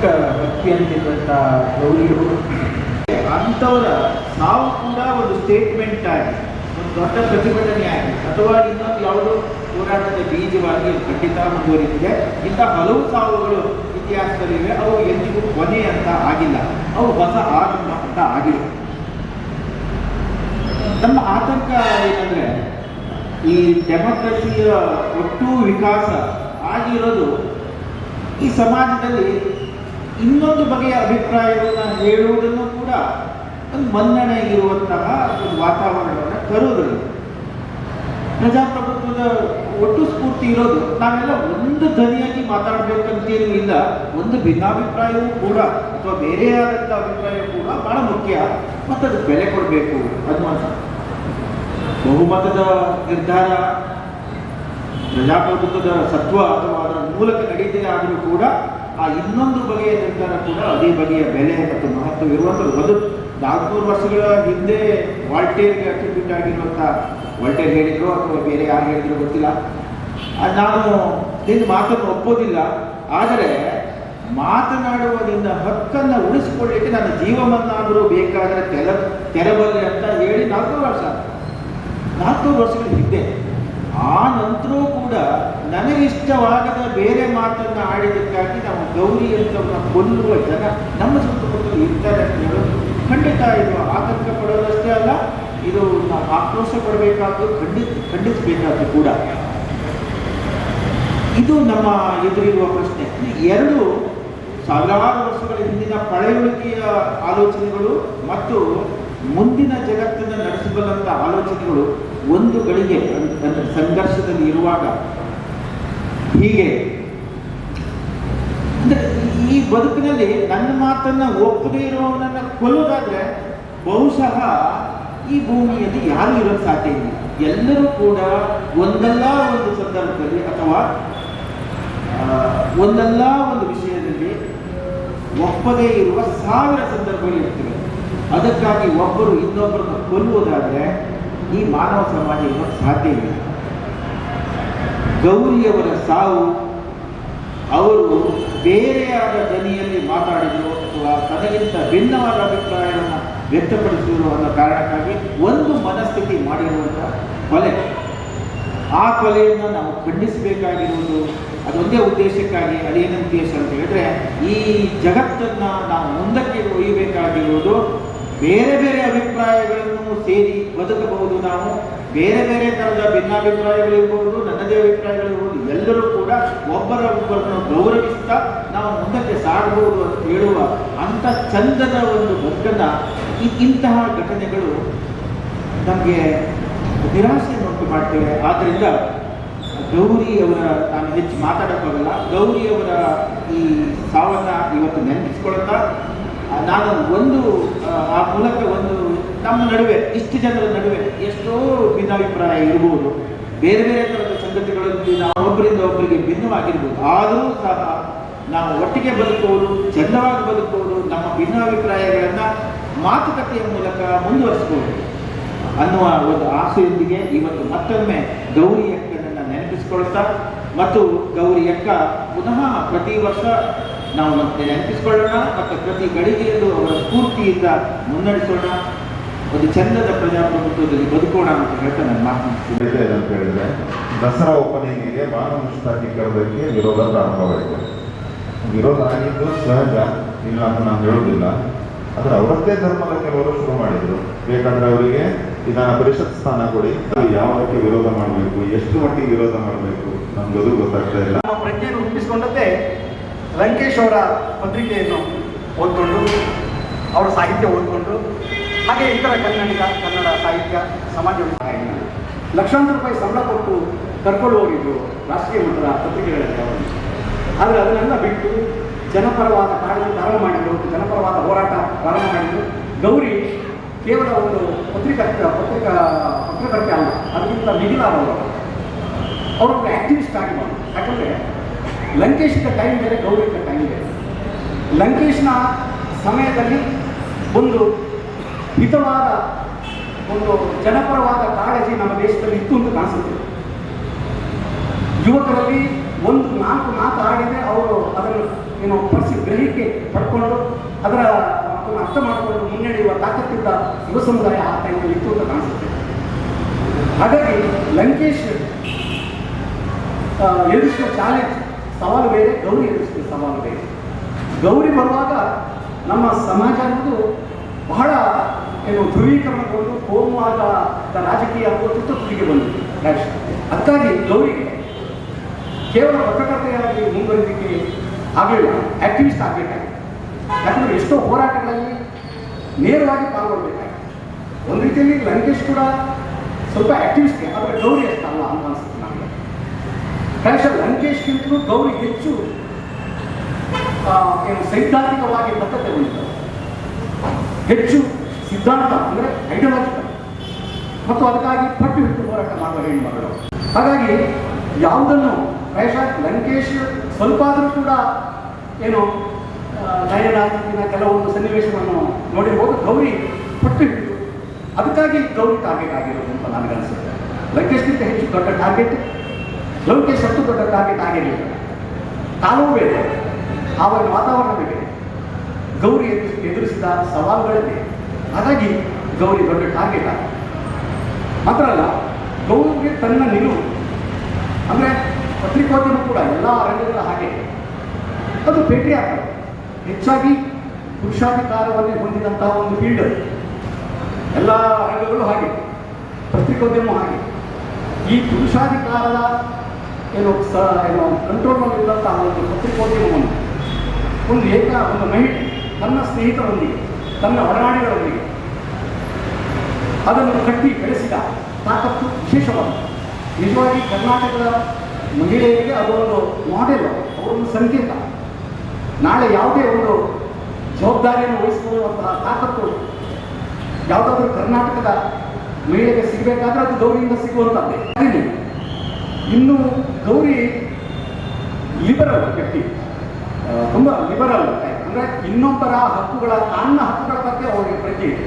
ಚಿಕ್ಕ ವ್ಯಕ್ತಿ ಅಂತಿದ್ದಂಥ ಗೌರಿಯವರು ಅಂಥವರ ಸಾವು ಕೂಡ ಒಂದು ಸ್ಟೇಟ್ಮೆಂಟ್ ಆಗಿ, ಒಂದು ದೊಡ್ಡ ಪ್ರತಿಭಟನೆ ಆಗಿ, ಅಥವಾ ಇನ್ನೊಂದು ಯಾವುದೋ ಹೋರಾಟದ ಬೀಜವಾಗಿ ಖಂಡಿತ ಮುಂದುವರಿದಿದೆ. ಇಂಥ ಹಲವು ಸಾವುಗಳು ಇತಿಹಾಸದಲ್ಲಿವೆ. ಅವು ಎಂದಿಗೂ ಕೊನೆ ಅಂತ ಆಗಿಲ್ಲ. ಅವು ಹೊಸ ಆರಂಭ ಅಂತ ಆಗಿವೆ. ನಮ್ಮ ಆತಂಕ ಏನಂದ್ರೆ, ಈ ಡೆಮೋಕ್ರಸಿಯ ಒಟ್ಟು ವಿಕಾಸ ಆಗಿರೋದು ಈ ಸಮಾಜದಲ್ಲಿ ಇನ್ನೊಂದು ಬಗೆಯ ಅಭಿಪ್ರಾಯವನ್ನು ಹೇಳುವುದನ್ನು ಕೂಡ ಒಂದು ಮನ್ನಣೆ ಇರುವಂತಹ ಒಂದು ವಾತಾವರಣವನ್ನು ತರುವುದಿಲ್ಲ. ಪ್ರಜಾಪ್ರಭುತ್ವದ ಒಟ್ಟು ಸ್ಫೂರ್ತಿ ಇರೋದು ನಾವೆಲ್ಲ ಒಂದು ಧ್ವನಿಯಾಗಿ ಮಾತಾಡಬೇಕಂತೇನೂ ಇಲ್ಲ, ಒಂದು ಭಿನ್ನಾಭಿಪ್ರಾಯವೂ ಕೂಡ ಅಥವಾ ಬೇರೆಯಾದಂಥ ಅಭಿಪ್ರಾಯ ಕೂಡ ಬಹಳ ಮುಖ್ಯ ಮತ್ತು ಅದು ಬೆಲೆ ಕೊಡಬೇಕು ಅನ್ನುವಂಥ ಬಹುಮತದ ನಿರ್ಧಾರ, ಪ್ರಜಾಪ್ರಭುತ್ವದ ಸತ್ವ ಅಥವಾ ಅದರ ಮೂಲಕ ನಡೀತದೆ ಆದರೂ ಕೂಡ ಆ ಇನ್ನೊಂದು ಬಗೆಯ ನಿರ್ಧಾರ ಕೂಡ ಅದೇ ಬಗೆಯ ಬೆಲೆ ಮತ್ತು ಮಹತ್ವ ಇರುವಂಥದ್ದು ಅದು ನಾಲ್ಕುನೂರು ವರ್ಷಗಳ ಹಿಂದೆ ವಾಲ್ಟೇರ್ಗೆ ಅಟ್ರಿಬ್ಯೂಟ್ ಆಗಿರುವಂಥ ವಾಲ್ಟೇರ್ ಹೇಳಿದ್ರು ಅಥವಾ ಬೇರೆ ಯಾರು ಹೇಳಿದ್ರು ಗೊತ್ತಿಲ್ಲ. ನಾನು ನಿನ್ನ ಮಾತನ್ನು ಒಪ್ಪೋದಿಲ್ಲ. ಆದರೆ ಮಾತನಾಡುವ ನಿನ್ನ ಹಕ್ಕನ್ನು ಉಳಿಸಿಕೊಳ್ಳಿಕ್ಕೆ ನನ್ನ ಜೀವವನ್ನಾದರೂ ಬೇಕಾದರೆ ತೆರ ತೆರಬಲ್ಲೆ ಅಂತ ಹೇಳಿ ನಾಲ್ಕು ವರ್ಷ. ನಾಲ್ಕು ವರ್ಷಗಳ ಹಿಂದೆ. ಆ ನಂತರ ಕೂಡ ನನಗಿಷ್ಟವಾಗದ ಬೇರೆ ಮಾತನ್ನ ಆಡಿದ್ದಕ್ಕಾಗಿ ನಾವು ಗೌರಿ ಅಂತವನ್ನ ಕೊಲ್ಲುವ ಜನ ನಮ್ಮ ಸುತ್ತಮುತ್ತಲು ಇರ್ತಾರೆ ಅಂತ ಹೇಳೋದು ಖಂಡಿತ. ಇದು ಆತಂಕ ಪಡೋದಷ್ಟೇ ಅಲ್ಲ, ಇದು ಆಕ್ರೋಶ ಪಡಬೇಕಾದ್ದು ಖಂಡಿತ, ಖಂಡಿಸಬೇಕಾದ್ದು ಕೂಡ. ಇದು ನಮ್ಮ ಎದುರಿರುವ ಪ್ರಶ್ನೆ. ಎರಡು ಸಾವಿರಾರು ವರ್ಷಗಳ ಹಿಂದಿನ ಪಳೆಯುಳಿಕೆಯ ಆಲೋಚನೆಗಳು ಮತ್ತು ಮುಂದಿನ ಜಗತ್ತನ್ನು ನಡೆಸಬಲ್ಲಂತ ಆಲೋಚನೆಗಳು ಒಂದು ಗಳಿಗೆ ಅಂದರೆ ಸಂಘರ್ಷದಲ್ಲಿ ಇರುವಾಗ ಹೀಗೆ. ಅಂದ್ರೆ ಈ ಬದುಕಿನಲ್ಲಿ ನನ್ನ ಮಾತನ್ನ ಒಪ್ಪದೇ ಇರುವವನನ್ನ ಕೊಲ್ಲೋದಾದ್ರೆ ಬಹುಶಃ ಈ ಭೂಮಿಯಲ್ಲಿ ಯಾರು ಇರೋದು ಸಾಧ್ಯ ಇಲ್ಲ. ಎಲ್ಲರೂ ಕೂಡ ಒಂದಲ್ಲ ಒಂದು ಸಂದರ್ಭದಲ್ಲಿ ಅಥವಾ ಒಂದಲ್ಲ ಒಂದು ವಿಷಯದಲ್ಲಿ ಒಪ್ಪದೇ ಇರುವ ಸಾವಿರ ಸಂದರ್ಭಗಳು ಇರ್ತವೆ. ಅದಕ್ಕಾಗಿ ಒಬ್ಬರು ಇನ್ನೊಬ್ಬರನ್ನು ಕೊಲ್ಲುವುದಾದರೆ ಈ ಮಾನವ ಸಮಾಜ ಇರೋಕ್ಕೆ ಸಾಧ್ಯ ಇಲ್ಲ. ಗೌರಿಯವರ ಸಾವು ಅವರು ಬೇರೆಯಾದ ದನಿಯಲ್ಲಿ ಮಾತಾಡಿದರು ಅಥವಾ ತನಗಿಂತ ಭಿನ್ನವಾದ ಅಭಿಪ್ರಾಯವನ್ನು ವ್ಯಕ್ತಪಡಿಸಿದರು ಅನ್ನೋ ಕಾರಣಕ್ಕಾಗಿ ಒಂದು ಮನಸ್ಥಿತಿ ಮಾಡಿರುವಂಥ ಕೊಲೆ. ಆ ಕೊಲೆಯನ್ನು ನಾವು ಖಂಡಿಸಬೇಕಾಗಿರುವುದು, ಅದೊಂದೇ ಉದ್ದೇಶಕ್ಕಾಗಿ ಅದೇನು ಉದ್ದೇಶ ಅಂತ ಹೇಳಿದ್ರೆ ಈ ಜಗತ್ತನ್ನು ನಾವು ಮುಂದಕ್ಕೆ ಒಯ್ಯಬೇಕಾಗಿರುವುದು ಬೇರೆ ಬೇರೆ ಅಭಿಪ್ರಾಯಗಳನ್ನು ಸೇರಿ ಬದುಕಬಹುದು ನಾವು, ಬೇರೆ ಬೇರೆ ಥರದ ಭಿನ್ನಾಭಿಪ್ರಾಯಗಳಿರ್ಬೋದು, ನನ್ನದೇ ಅಭಿಪ್ರಾಯಗಳಿರ್ಬೋದು, ಎಲ್ಲರೂ ಕೂಡ ಒಬ್ಬರ ಒಬ್ಬರನ್ನು ಗೌರವಿಸ್ತಾ ನಾವು ಮುಂದಕ್ಕೆ ಸಾಗಬಹುದು ಅಂತ ಹೇಳುವ ಅಂಥ ಚಂದದ ಒಂದು ಬದುಕನ್ನ ಇಂತಹ ಘಟನೆಗಳು ನಮಗೆ ನಿರಾಸೆಯನ್ನು ಉಂಟು ಮಾಡ್ತೇವೆ. ಆದ್ದರಿಂದ ಗೌರಿ ಅವರ, ನಾನು ಹೆಚ್ಚು ಮಾತಾಡೋಕ್ಕಾಗಲ್ಲ, ಗೌರಿ ಅವರ ಈ ಸಾವನ್ನ ಇವತ್ತು ನೆನಪಿಸ್ಕೊಳ್ತಾ ನಾನು ಒಂದು ಆ, ಮೂಲಕ ಒಂದು ನಮ್ಮ ನಡುವೆ ಇಷ್ಟು ಜನರ ನಡುವೆ ಎಷ್ಟೋ ಭಿನ್ನಾಭಿಪ್ರಾಯ ಇರ್ಬೋದು. ಬೇರೆ ಬೇರೆ ಥರದ ಸಂಗತಿಗಳಲ್ಲಿ ನಾವು ಒಬ್ಬರಿಂದ ಒಬ್ಬರಿಗೆ ಭಿನ್ನವಾಗಿರ್ಬೋದು. ಆದರೂ ಸಹ ನಾವು ಒಟ್ಟಿಗೆ ಬದುಕುವುದು ಚಂದವಾಗಿ ಬದುಕುವುದು ನಮ್ಮ ಭಿನ್ನಾಭಿಪ್ರಾಯಗಳನ್ನು ಮಾತುಕತೆಯ ಮೂಲಕ ಮುಂದುವರಿಸಬಹುದು ಅನ್ನುವ ಒಂದು ಆಸೆಯೊಂದಿಗೆ ಇವತ್ತು ಮತ್ತೊಮ್ಮೆ ಗೌರಿ ಅಕ್ಕನನ್ನು ನೆನಪಿಸಿಕೊಳ್ತಾ ಮತ್ತು ಗೌರಿ ಅಕ್ಕ ಪುನಃ ಪ್ರತಿ ವರ್ಷ ನಾವು ಮತ್ತೆ ನೆನಪಿಸ್ಕೊಳ್ಳೋಣ ಮತ್ತು ಪ್ರತಿ ಗಳಿಗೆಯಲ್ಲೂ ಅವರ ಸ್ಫೂರ್ತಿಯಿಂದ ಮುನ್ನಡೆಸೋಣ. ಒಂದು ಚಂದದ ಪ್ರಜಾಪ್ರಭುತ್ವದಲ್ಲಿ ಬದುಕೋಣ ಅಂತ ಹೇಳ್ತಾ ನನ್ನ ಮಾತು ಅಂತ ಹೇಳಿದ್ರೆ ದಸರಾ ಓಪನಿಂಗಿಗೆ ಮುಷ್ತಾಕಿ ಕರೆದಕ್ಕೆ ವಿರೋಧ ಪ್ರಾರಂಭವಾಯಿತು. ವಿರೋಧ ಆಗಿದ್ದು ಸಹಜ ಇಲ್ಲ ಅಂತ ನಾನು ಹೇಳುವುದಿಲ್ಲ. ಆದ್ರೆ ಅವರದ್ದೇ ಧರ್ಮದ ಕೆಲವರು ಶುರು ಮಾಡಿದ್ರು. ಬೇಕಾದ್ರೆ ಅವರಿಗೆ ವಿಧಾನ ಪರಿಷತ್ ಸ್ಥಾನ ಕೊಡಿ. ಅದು ಯಾವಕ್ಕೆ ವಿರೋಧ ಮಾಡಬೇಕು ಎಷ್ಟು ಮಟ್ಟಿಗೆ ವಿರೋಧ ಮಾಡಬೇಕು ನಮ್ಗದು ಗೊತ್ತಾಗ್ತಾ ಇಲ್ಲ. ನಮ್ಮ ಪ್ರಜ್ಞೆಯನ್ನು ರೂಪಿಸಿಕೊಂಡದ್ದೇ ಲಂಕೇಶ್ ಅವರ ಪತ್ರಿಕೆಯನ್ನು ಓದ್ಕೊಂಡು, ಅವರ ಸಾಹಿತ್ಯ ಓದ್ಕೊಂಡು, ಹಾಗೆ ಇತರ ಕನ್ನಡಿಗ, ಕನ್ನಡ ಸಾಹಿತ್ಯ, ಸಮಾಜ ಲಕ್ಷಾಂತರ ರೂಪಾಯಿ ಸಂಬಳ ಕೊಟ್ಟು ಹೋಗಿದ್ದು ರಾಷ್ಟ್ರೀಯ ಮಟ್ಟದ ಪತ್ರಿಕೆಗಳಲ್ಲಿ ಅವರು. ಆದರೆ ಅದನ್ನೆಲ್ಲ ಬಿಟ್ಟು ಜನಪರವಾದ ಕಾರ್ಯ ಪ್ರಾರಂಭ ಮಾಡಿದ್ರು, ಜನಪರವಾದ ಹೋರಾಟ ಪ್ರಾರಂಭ ಮಾಡಿದ್ರು. ಗೌರಿ ಕೇವಲ ಒಂದು ಪತ್ರಿಕಾ ಪತ್ರಿಕಾ, ಪತ್ರಕರ್ತೆ ಅಲ್ಲ, ಅದಕ್ಕಿಂತ ಮಿಗಿಲಾದವರು. ಅವರು ಆ್ಯಕ್ಟಿವಿಸ್ಟ್ ಆಗಿ ಯಾಕಂದರೆ ಲಂಕೇಶಿನ ಟೈಮ್ ಬೇರೆ ಗೌರಿಕ ಟೈಮ್ ಬೇರೆ ಲಂಕೇಶ್ನ ಸಮಯದಲ್ಲಿ ಒಂದು ಹಿತವಾದ ಒಂದು ಜನಪರವಾದ ಕಾಳಜಿ ನಮ್ಮ ದೇಶದಲ್ಲಿ ಇತ್ತು ಅಂತ ಕಾಣಿಸುತ್ತೆ. ಯುವಕರಲ್ಲಿ ಒಂದು ನಾಲ್ಕು ಮಾತು ಆಡಿದರೆ ಅವರು ಅದನ್ನು ಏನು ಪರಿಸಿ ಗ್ರಹಿಕೆ ಅದರ ಅದನ್ನು ಅರ್ಥ ಮಾಡಿಕೊಂಡು ಮುನ್ನಡೆಯುವ ತಾಕತ್ತಿದ್ದ ಯುವ ಸಮುದಾಯ ಆ ಟೈಮಲ್ಲಿ ಇತ್ತು ಅಂತ ಕಾಣಿಸುತ್ತೆ. ಹಾಗಾಗಿ ಲಂಕೇಶ್ ಆ, ಎದುರಿಸಿದ ಚಾಲೆಂಜ್ ಸವಾಲು ಬೇರೆ ಗೌರಿ ಎದುರಿಸಿದ ಸವಾಲು ಬೇರೆ ಗೌರಿ ಬರುವಾಗ ನಮ್ಮ ಸಮಾಜ ಅನ್ನೋದು ಬಹಳ ಏನು ಧ್ರುವೀಕರಣಗೊಂಡು ಕೋಮುವಾದ ರಾಜಕೀಯ ತುತ್ತುತ್ತಿಗೆ ಬಂದಿದೆ ಅದಕ್ಕಾಗಿ ಗೌರಿಗೆ ಕೇವಲ ಪತ್ರಕರ್ತೆಯಾಗಿ ಮುಂದುವರಿದಕ್ಕೆ ಆಗಲಿಲ್ಲ ಆಕ್ಟಿವಿಸ್ಟ್ ಆಗಬೇಕಾಗಿತ್ತು ಯಾಕಂದ್ರೆ ಎಷ್ಟೋ ಹೋರಾಟಗಳಲ್ಲಿ ನೇರವಾಗಿ ಪಾಲ್ಗೊಳ್ಬೇಕಾಗಿತ್ತು ಒಂದು ರೀತಿಯಲ್ಲಿ ಲಂಕೇಶ್ ಕೂಡ ಸ್ವಲ್ಪ ಆಕ್ಟಿವಿಸ್ಟ್ ಆದರೆ ಗೌರಿ ಅಷ್ಟಲ್ಲ ಅಂತ ಪ್ರಾಯಶಃ ಲಂಕೇಶ್ಗಿಂತಲೂ ಗೌರಿ ಹೆಚ್ಚು ಏನು ಸೈದ್ಧಾಂತಿಕವಾಗಿ ಬದ್ಧತೆ ಹೊಂದಿದ್ದಾರೆ. ಹೆಚ್ಚು ಸಿದ್ಧಾಂತ ಅಂದರೆ ಐಡಿಯಾಲಜಿಕಲ್ ಮತ್ತು ಅದಕ್ಕಾಗಿ ಪಟ್ಟು ಹಿಟ್ಟು ಹೋರಾಟ ಮಾಡುವ ಹೆಣ್ಮಗಳು. ಹಾಗಾಗಿ ಯಾವುದನ್ನು ಬಹುಶಃ ಲಂಕೇಶ್ ಸ್ವಲ್ಪ ಆದರೂ ಕೂಡ ಏನು ನಯನಾಗಿನ ಕೆಲವೊಂದು ಸನ್ನಿವೇಶವನ್ನು ನೋಡಿರ್ಬೋದು. ಗೌರಿ ಪಟ್ಟು ಹಿಡಿದು ಅದಕ್ಕಾಗಿ ಗೌರಿ ಟಾರ್ಗೆಟ್ ಆಗಿರೋದು ಅಂತ ನನಗನ್ಸುತ್ತೆ. ಲಂಕೇಶ್ಗಿಂತ ಹೆಚ್ಚು ದೊಡ್ಡ ಟಾರ್ಗೆಟ್ ಲಂಕೇಶ್ ಅಷ್ಟು ದೊಡ್ಡ ಟಾರ್ಗೆಟ್ ಆಗಿರಲಿಲ್ಲ ಬೇಡ ಆವಾಗ ವಾತಾವರಣ ಬೇಡ ಗೌರಿ ಎದುರಿಸಿ- ಎದುರಿಸಿದ ಸವಾಲುಗಳೇ ಬೇರೆ ಹಾಗಾಗಿ ಗೌರಿ ದೊಡ್ಡ ಟಾರ್ಗೆಟ್ ಆಗ ಮಾತ್ರ ಅಲ್ಲ, ಗೌರಿಗೆ ತನ್ನ ನಿಲುವು. ಅಂದರೆ ಪತ್ರಿಕೋದ್ಯಮ ಕೂಡ ಎಲ್ಲ ಅರಣ್ಯಗಳ ಹಾಗೆ. ಅದು ಭೇಟಿ ಆಗ್ತದೆ ಹೆಚ್ಚಾಗಿ ಪುರುಷಾಧಿಕಾರವನ್ನೇ ಹೊಂದಿದಂತಹ ಒಂದು ಫೀಲ್ಡ್. ಎಲ್ಲ ಅರಣ್ಯಗಳು ಹಾಗೆ ಪತ್ರಿಕೋದ್ಯಮ ಹಾಗೆ. ಈ ಪುರುಷಾಧಿಕಾರದ ಏನು ಸ ಏನು ಕಂಟ್ರೋಲ್ನಲ್ಲಿದ್ದಂತಹ ಒಂದು ಪತ್ರಿಕೋದ್ಯಮವನ್ನು ಒಂದು ಏಕ, ಒಂದು ಮಹಿಳೆ, ತನ್ನ ಸ್ನೇಹಿತರೊಂದಿಗೆ, ತನ್ನ ಒಡನಾಡಿಗಳೊಂದಿಗೆ ಅದನ್ನು ಕಟ್ಟಿ ಬೆಳೆಸಿದ ತಾಕತ್ತು ವಿಶೇಷವಾದ ನಿಜವಾಗಿ ಕರ್ನಾಟಕದ ಮಹಿಳೆಯರಿಗೆ ಅದು ಒಂದು ಮಾಡೆಲ್ ಅವರೊಂದು ಸಂಕೇತ. ನಾಳೆ ಯಾವುದೇ ಒಂದು ಜವಾಬ್ದಾರಿಯನ್ನು ವಹಿಸಿಕೊಳ್ಳುವಂತಹ ತಾಕತ್ತು ಯಾವುದಾದ್ರೂ ಕರ್ನಾಟಕದ ಮಹಿಳೆಗೆ ಸಿಗಬೇಕಾದ್ರೆ ಅದು ಗೌರಿಯಿಂದ ಸಿಗುವಂಥದ್ದೇ ಇನ್ನು ಗೌರಿ ಲಿಬರಲ್ ವ್ಯಕ್ತಿ. ತುಂಬ ಲಿಬರಲ್ ಅಂದರೆ ಇನ್ನೊಬ್ಬರ ಹಕ್ಕುಗಳ, ತನ್ನ ಹಕ್ಕುಗಳ ಬಗ್ಗೆ ಅವರಿಗೆ ಪ್ರಜ್ಞೆ ಇದೆ.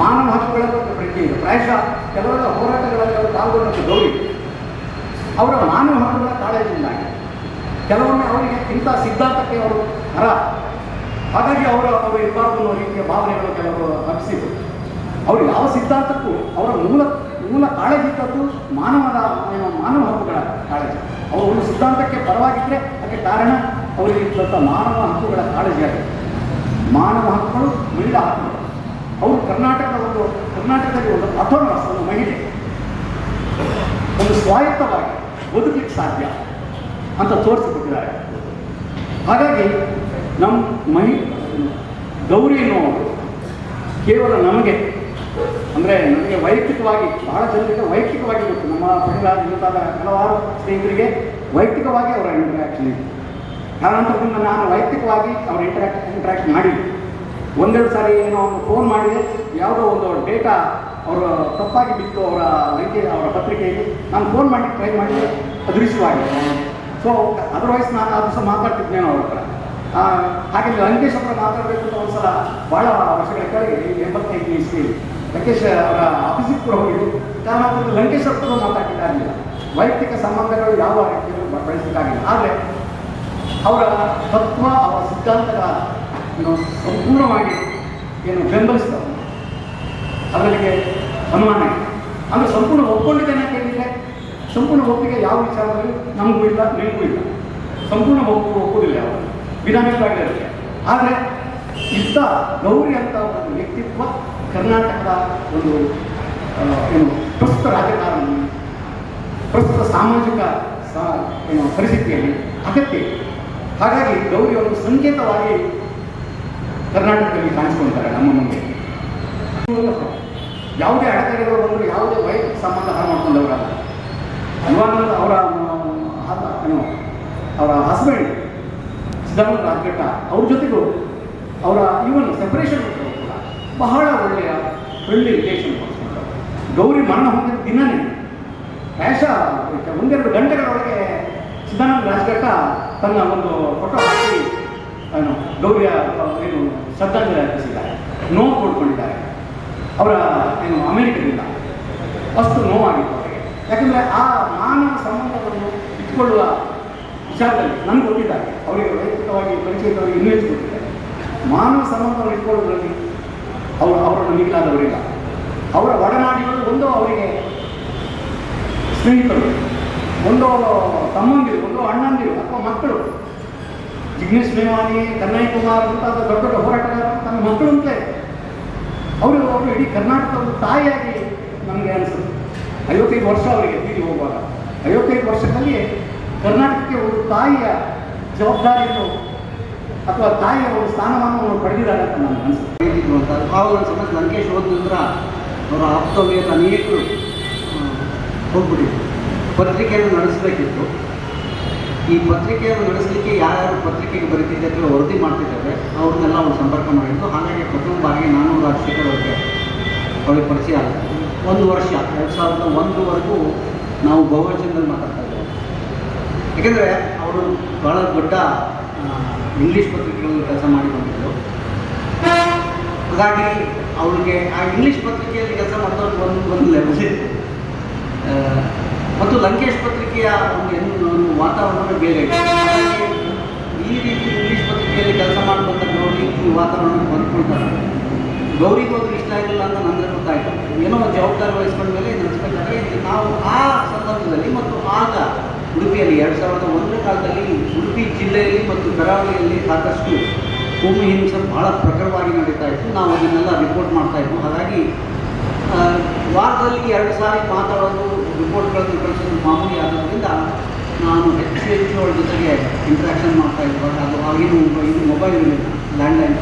ಮಾನವ ಹಕ್ಕುಗಳ ಬಗ್ಗೆ ಪ್ರಜ್ಞೆ ಇದೆ. ಪ್ರಾಯಶಃ ಕೆಲವೆಲ್ಲ ಹೋರಾಟಗಳಲ್ಲಿ ಅವರು ಪಾಲ್ಗೊಂಡದ್ದು ಗೌರಿ. ಅವರ ಮಾನವ ಹಕ್ಕುಗಳ ಕಾಳಜಿಯಿಂದಾಗಿ ಕೆಲವೊಮ್ಮೆ ಅವರಿಗೆ ಇಂಥ ಸಿದ್ಧಾಂತಕ್ಕೆ ಅವರು ಹರ ಹಾಗಾಗಿ ಅವರು ಅವರು ಇರಬಾರ್ದು ಅನ್ನೋ ರೀತಿಯ ಭಾವನೆಗಳು ಕೆಲವರು ಹಬ್ಬಿಸಿದ್ರು. ಅವರು ಯಾವ ಸಿದ್ಧಾಂತಕ್ಕೂ ಅವರ ಮೂಲ ಮೂಲ ಕಾಳಜಿ ಇದ್ದದ್ದು ಮಾನವನ ಮಾನವ ಹಕ್ಕುಗಳ ಕಾಳಜಿ. ಅವರು ಸಿದ್ಧಾಂತಕ್ಕೆ ಪರವಾಗಿದ್ದರೆ ಅದಕ್ಕೆ ಕಾರಣ ಅವರಿಗೆ ಇದ್ದಂಥ ಮಾನವ ಹಕ್ಕುಗಳ ಕಾಳಜಿಯಾಗಿದೆ ಮಾನವ ಹಕ್ಕುಗಳು ಮಹಿಳಾ ಹಕ್ಕುಗಳು. ಅವರು ಕರ್ನಾಟಕದ ಒಂದು, ಕರ್ನಾಟಕದಲ್ಲಿ ಒಂದು ಅಥೋನಸ್ ಒಂದು ಮಹಿಳೆ. ಒಂದು ಸ್ವಾಯತ್ತವಾಗಿ ಬದುಕಲಿಕ್ಕೆ ಸಾಧ್ಯ ಅಂತ ತೋರಿಸಿಕೊಟ್ಟಿದ್ದಾರೆ. ಹಾಗಾಗಿ ನಮ್ಮ ಮಹಿ ಗೌರಿ ಎನ್ನುವರು ಕೇವಲ ನಮಗೆ ಅಂದರೆ ನನಗೆ ವೈಯಕ್ತಿಕವಾಗಿ ಬಹಳ ಜನರಿಗೆ ವೈಯಕ್ತಿಕವಾಗಿ ಗೊತ್ತು. ನಮ್ಮ ಪರಿವಾರ ಮುಂತಾದ ಹಲವಾರು ಸ್ನೇಹಿತರಿಗೆ ವೈಯಕ್ತಿಕವಾಗಿ ಅವರ ಇಂಟ್ರಾಕ್ಷನ್ ಇದೆ. ಕಾರಣಾಂತರದಿಂದ ನಾನು ವೈಯಕ್ತಿಕವಾಗಿ ಅವರ ಇಂಟ್ರಾಕ್ಟ್ ಇಂಟ್ರಾಕ್ಟ್ ಮಾಡಿ ಒಂದೆರಡು ಸಾರಿ ಏನೋ ಒಂದು ಫೋನ್ ಮಾಡಿದೆ. ಯಾವುದೋ ಒಂದು ಡೇಟಾ ಅವರು ತಪ್ಪಾಗಿ ಬಿತ್ತು ಅವರ ಲಂಕೆ, ಅವರ ಪತ್ರಿಕೆಯಲ್ಲಿ. ನಾನು ಫೋನ್ ಮಾಡಿ ಟ್ರೈ ಮಾಡಿ ಅದೃಶ್ಯವಾಗಿ ಸೊ ಅದರ್ವೈಸ್ ನಾನು ಅದು ಸಹ ಮಾತಾಡ್ತಿದ್ದೇನೆ ಅವ್ರ ಹತ್ರ. ಹಾಗೆ ಲಂಕೇಶ್ ಹತ್ರ ಮಾತಾಡಬೇಕು ಅಂತ ಒಂದ್ಸಲ ಭಾಳ ವರ್ಷಗಳ ಕೆಳಗೆ ಎಂಬತ್ತೈದು ಇಸ್ವಿ ಲಂಕೇಶ್ ಅವರ ಆಫೀಸಿಗೆ ಕೂಡ ಹೋಗಿದ್ದು ಕಾರಣ ಲಂಕೇಶ್ ಲಂಕೇಶ್ ಕೂಡ ವೈಯಕ್ತಿಕ ಸಂಬಂಧಗಳು ಯಾವ ರೀತಿಯಲ್ಲೂ ಬಳಸಿದ್ದಾಗಿಲ್ಲ ಆದರೆ ಅವರ ತತ್ವ, ಅವರ ಸಿದ್ಧಾಂತದ ಸಂಪೂರ್ಣವಾಗಿ ಏನು ಬೆಂಬಲಿಸಿದವರು ಅದರಲ್ಲಿಗೆ ಅನುಮಾನ ಇದೆ. ಅಂದರೆ ಸಂಪೂರ್ಣ ಒಪ್ಕೊಂಡಿದ್ದೇನೆ ಕೇಳಿದರೆ ಸಂಪೂರ್ಣ ಒಪ್ಪಿಗೆ ಯಾವ ವಿಚಾರದಲ್ಲಿ? ನಮಗೂ ಇಲ್ಲ, ನಿಮಗೂ ಇಲ್ಲ. ಸಂಪೂರ್ಣ ಒಪ್ಪು ಒಪ್ಪುವುದಿಲ್ಲ ಅವರು ಅದಕ್ಕೆ. ಆದರೆ ಇದ್ದ ಗೌರಿ ಅಂತ ಒಂದು ವ್ಯಕ್ತಿತ್ವ ಕರ್ನಾಟಕದ ಒಂದು ಏನು ಪ್ರಸ್ತುತ ರಾಜಕಾರಣ, ಪ್ರಸ್ತುತ ಸಾಮಾಜಿಕ ಏನು ಪರಿಸ್ಥಿತಿಯಲ್ಲಿ ಅಗತ್ಯ. ಹಾಗಾಗಿ ಗೌರಿ ಒಂದು ಸಂಕೇತವಾಗಿ ಕರ್ನಾಟಕದಲ್ಲಿ ಕಾಣಿಸ್ಕೊಳ್ತಾರೆ ನಮ್ಮ ಮುಂದೆ. ಯಾವುದೇ ಅಡೆತಡೆಗಳು ಬಂದರೂ ಯಾವುದೇ ವೈಯಕ್ತಿಕ ಸಂಬಂಧ ಹಾಳು ಮಾಡ್ಕೊಂಡವರಲ್ಲ. ಅವರ ಏನು, ಅವರ ಹಸ್ಬೆಂಡ್ ಸಿದ್ದಾನಂದ ರಾಜಘಟ್ಟ ಅವ್ರ ಜೊತೆಗೂ ಅವರ ಇವನ್ ಸೆಪರೇಷನ್ ಬಹಳ ಒಳ್ಳೆಯ ಫ್ರೆಂಡ್ಲಿ ರಿಲೇಷನ್ ಗೌರಿ ಮರಣ ಹೊಂದಿದ ದಿನನೇ ಕ್ಯಾಶ ಒಂದೆರಡು ಗಂಟೆಗಳೊಳಗೆ ಸಿದ್ದಾನಂದ ರಾಜಘಟ್ಟ ತನ್ನ ಒಂದು ಫೋಟೋ ಹಾಕಿ, ಏನು, ಗೌರಿಯ, ಏನು, ಶ್ರದ್ಧಾಂಜಲಿ ಅರ್ಪಿಸಿದ್ದಾರೆ. ನೋವು ಕೊಡ್ಕೊಂಡಿದ್ದಾರೆ ಅವರ, ಏನು, ಅಮೆರಿಕದಿಂದ. ಅಷ್ಟು ನೋವಾಗಿತ್ತು ಅವರಿಗೆ. ಯಾಕಂದರೆ ಆ ಮಾನವ ಸಂಬಂಧವನ್ನು ಇಟ್ಕೊಳ್ಳುವ ವಿಚಾರದಲ್ಲಿ ನನಗೆ ಗೊತ್ತಿದ್ದಾರೆ. ಅವರಿಗೆ ವೈಯಕ್ತಿಕವಾಗಿ ಪರಿಚಯದವರಿಗೆ ಇನ್ನೂ ಹೆಚ್ಚು ಗೊತ್ತಿದ್ದಾರೆ ಮಾನವ ಸಂಬಂಧವನ್ನು ಇಟ್ಕೊಳ್ಳೋದ್ರಲ್ಲಿ ಅವರು ಅವರನ್ನು ಮಿಗಿಲಾದವರಿಲ್ಲ. ಅವರ ಒಡನಾಡಿಗಳು ಒಂದು ಅವರಿಗೆ ಸ್ನೇಹಿತರು, ಒಂದು ತಮ್ಮಂದಿರು, ಒಂದು ಅಣ್ಣಂದಿರು ಅಥವಾ ಮಕ್ಕಳು. ಜಿಗ್ನೇಶ್ ಮೇವಾನಿ ಕನ್ನಯ್ಯ ಕುಮಾರ್ ಮುಂತಾದ ದೊಡ್ಡ ದೊಡ್ಡ ಹೋರಾಟಗಾರ ತನ್ನ ಮಕ್ಕಳು ಅಂತಲೇ ಅವರು ಅವರು ಇಡೀ ಕರ್ನಾಟಕದ ತಾಯಿಯಾಗಿ ನಮಗೆ ಅನಿಸುತ್ತೆ. ಐವತ್ತೈದು ವರ್ಷ ಅವರಿಗೆ ಬೀದಿ ಹೋಗುವಾಗ. ಐವತ್ತೈದು ವರ್ಷದಲ್ಲಿ ಕರ್ನಾಟಕಕ್ಕೆ ಒಂದು ತಾಯಿಯ ಜವಾಬ್ದಾರಿಯನ್ನು ಅಥವಾ ತಾಯಿಯ ಒಂದು ಸ್ಥಾನಮಾನವನ್ನು ಪಡೆದಿದ್ದಾರೆ ಅಂತ ನಾನು ಮನಸ್ಸು. ಅಂತ. ಸಮಯ ಲಂಕೇಶ್ ಹೋದ ನಂತರ ಅವರ ಆಪ್ತವ್ಯದ ಅನೇಕರು ಹೋಗ್ಬಿಟ್ಟಿದ್ರು ಪತ್ರಿಕೆಯನ್ನು ನಡೆಸಬೇಕಿತ್ತು. ಈ ಪತ್ರಿಕೆಯನ್ನು ನಡೆಸಲಿಕ್ಕೆ ಯಾರ್ಯಾರು ಪತ್ರಿಕೆಗೆ ಬರೀತಿದ್ದೆ ಅಥವಾ ವರದಿ ಮಾಡ್ತಿದ್ದಾರೆ. ಅವ್ರನ್ನೆಲ್ಲ ಅವ್ರು ಸಂಪರ್ಕ ಮಾಡಿದ್ದು. ಹಾಗಾಗಿ ಪ್ರಥಮ ಬಾರಿಗೆ ನಾನು ರಾಜಶೇಖರ್ ಅವರಿಗೆ ಪರಿಚಯ ಆಗುತ್ತೆ ಒಂದು ವರ್ಷ, ಎರಡು ಸಾವಿರದ ಒಂದರವರೆಗೂ ನಾವು ಬಹುವಚನದಲ್ಲಿ ಮಾತಾಡ್ತಾ ಇದ್ದೇವೆ. ಯಾಕೆಂದರೆ ಅವರು ಬಹಳ ದೊಡ್ಡ ಇಂಗ್ಲೀಷ್ ಪತ್ರಿಕೆಗಳಲ್ಲಿ ಕೆಲಸ ಮಾಡಿಕೊಂಡಿದ್ದರು ಹಾಗಾಗಿ ಅವ್ರಿಗೆ ಆ ಇಂಗ್ಲೀಷ್ ಪತ್ರಿಕೆಯಲ್ಲಿ ಕೆಲಸ ಮಾಡಿದವ್ರಿಗೆ ಒಂದು ಒಂದು ಲೆವೆಲ್ ಇದೆ. ಮತ್ತು ಲಂಕೇಶ್ ಪತ್ರಿಕೆಯ ಒಂದು ಒಂದು ವಾತಾವರಣವೇ ಬೇರೆ ಇದೆ. ಈ ರೀತಿ ಇಂಗ್ಲೀಷ್ ಪತ್ರಿಕೆಯಲ್ಲಿ ಕೆಲಸ ಗೌರಿ ಈ ವಾತಾವರಣಕ್ಕೆ ಹೊಂದ್ಕೊಳ್ತಾರೆ ಗೌರಿಗೂ ಅದು ಇಷ್ಟ ಆಗಿಲ್ಲ ಅಂತ ನನಗೆ ಗೊತ್ತಾಯಿತು. ಏನೋ ಒಂದು ಜವಾಬ್ದಾರಿ ವಹಿಸ್ಕೊಂಡ ಮೇಲೆ ನಡೆಸ್ಬೇಕಾದ್ರೆ ನಾವು ಆ ಸಂದರ್ಭದಲ್ಲಿ ಮತ್ತು ಆಗ ಉಡುಪಿಯಲ್ಲಿ ಎರಡು ಸಾವಿರದ ಒಂದರ ಕಾಲದಲ್ಲಿ ಉಡುಪಿ ಜಿಲ್ಲೆಯಲ್ಲಿ ಮತ್ತು ಕರಾವಳಿಯಲ್ಲಿ ಸಾಕಷ್ಟು ಭೂಮಿ ಹಿಂಸೆ ಬಹಳ ಪ್ರಖರವಾಗಿ ನಡೀತಾ ಇತ್ತು. ನಾವು ಅದನ್ನೆಲ್ಲ ರಿಪೋರ್ಟ್ ಮಾಡ್ತಾ ಇದ್ವು. ಹಾಗಾಗಿ ವಾರದಲ್ಲಿ ಎರಡು ಸಾರಿ ಮಾತಾಡೋದು ರಿಪೋರ್ಟ್ಗಳನ್ನು ಕಳಿಸೋದು ಮಾಮೂಲಿ ಆದ್ದರಿಂದ ನಾನು ಹೆಚ್ಚು ಹೆಚ್ಚು ಅವಳ ಜೊತೆಗೆ ಇಂಟ್ರಾಕ್ಷನ್ ಮಾಡ್ತಾ ಇದ್ದೆ. ಅದು ಆಗಿನ ಇದು ಮೊಬೈಲ್ ಇರಲಿಲ್ಲ ಲ್ಯಾಂಡ್ಲೈನ್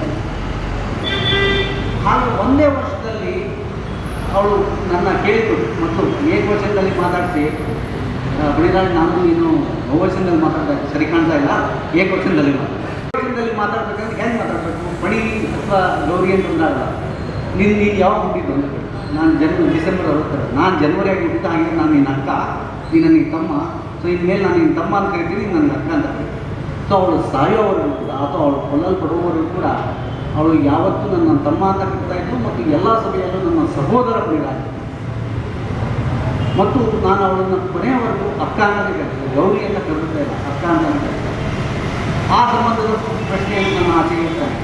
ಹಾಗೆ ಒಂದೇ ವರ್ಷದಲ್ಲಿ ಅವಳು ನನ್ನ ಕೇಳಿದ್ರು ಮತ್ತು ವರ್ಷದಲ್ಲಿ ಮಾತಾಡಿಸಿ ಬಳಿರಾಜ್ ನಾನು ನೀನು ಬಹುವಚನದಲ್ಲಿ ಮಾತಾಡ್ಬೇಕು ಸರಿ ಕಾಣ್ತಾ ಇಲ್ಲ? ಏಕವಚನದಲ್ಲಿ ಏಕವಚನದಲ್ಲಿ ಮಾತಾಡ್ಬೇಕಂದ್ರೆ ಹೆಂಗೆ ಮಾತಾಡಬೇಕು? ಬಡಿ ಅಥವಾ ಗೌರಿ ಅಂತ ಅಂದಾಗ ನೀನು ನೀನು ಯಾವಾಗ ಹುಟ್ಟಿದ್ದು? ಅಂತ ನಾನು ಜನ್ಮ ಡಿಸೆಂಬರ್ ಅರವತ್ತರ. ನಾನು ಜನವರಿಯಾಗಿ ಹುಟ್ಟಿದ ಹಾಗೆ ನಾನು ನಿನ್ನ ಅಕ್ಕ, ನೀನು ನನಗೆ ತಮ್ಮ. ಸೊ ಇನ್ಮೇಲೆ ನಾನು ನಿನ್ನ ತಮ್ಮ ಅಂತ ಕರಿತೀನಿ ನನ್ನ ಅಕ್ಕ ಅಂತ ಸೊ ಅವಳು ಸಾಯೋವರೆಗೂ ಕೂಡ, ಅಥವಾ ಅವಳು ಕೊಲ್ಲಲ್ಪಡುವವರೆಗೂ ಕೂಡ, ಅವಳು ಯಾವತ್ತೂ ನನ್ನ ತಮ್ಮ ಅಂತ ಕರಿತಾ ಇದ್ಲು ಮತ್ತು ಎಲ್ಲ ಸಭೆಯಲ್ಲೂ ನನ್ನ ಸಹೋದರ ಬಳಿರಾಗಿ ಮತ್ತು ನಾನು ಅವಳನ್ನು ಕೊನೆಯವರೆಗೂ ಅಕ್ಕ ಅಂತಲೇ ಕರೆಸಿದೆ ಗೌರಿ ಅಂತ ಇಲ್ಲ ಅಕ್ಕ ಅಂತಲೇ ಕರೆಸಿದೆ ಆ ಸಂಬಂಧದ ಪ್ರಶ್ನೆಯನ್ನು ನಾನು ಆಚೆ ಇರ್ತೇನೆ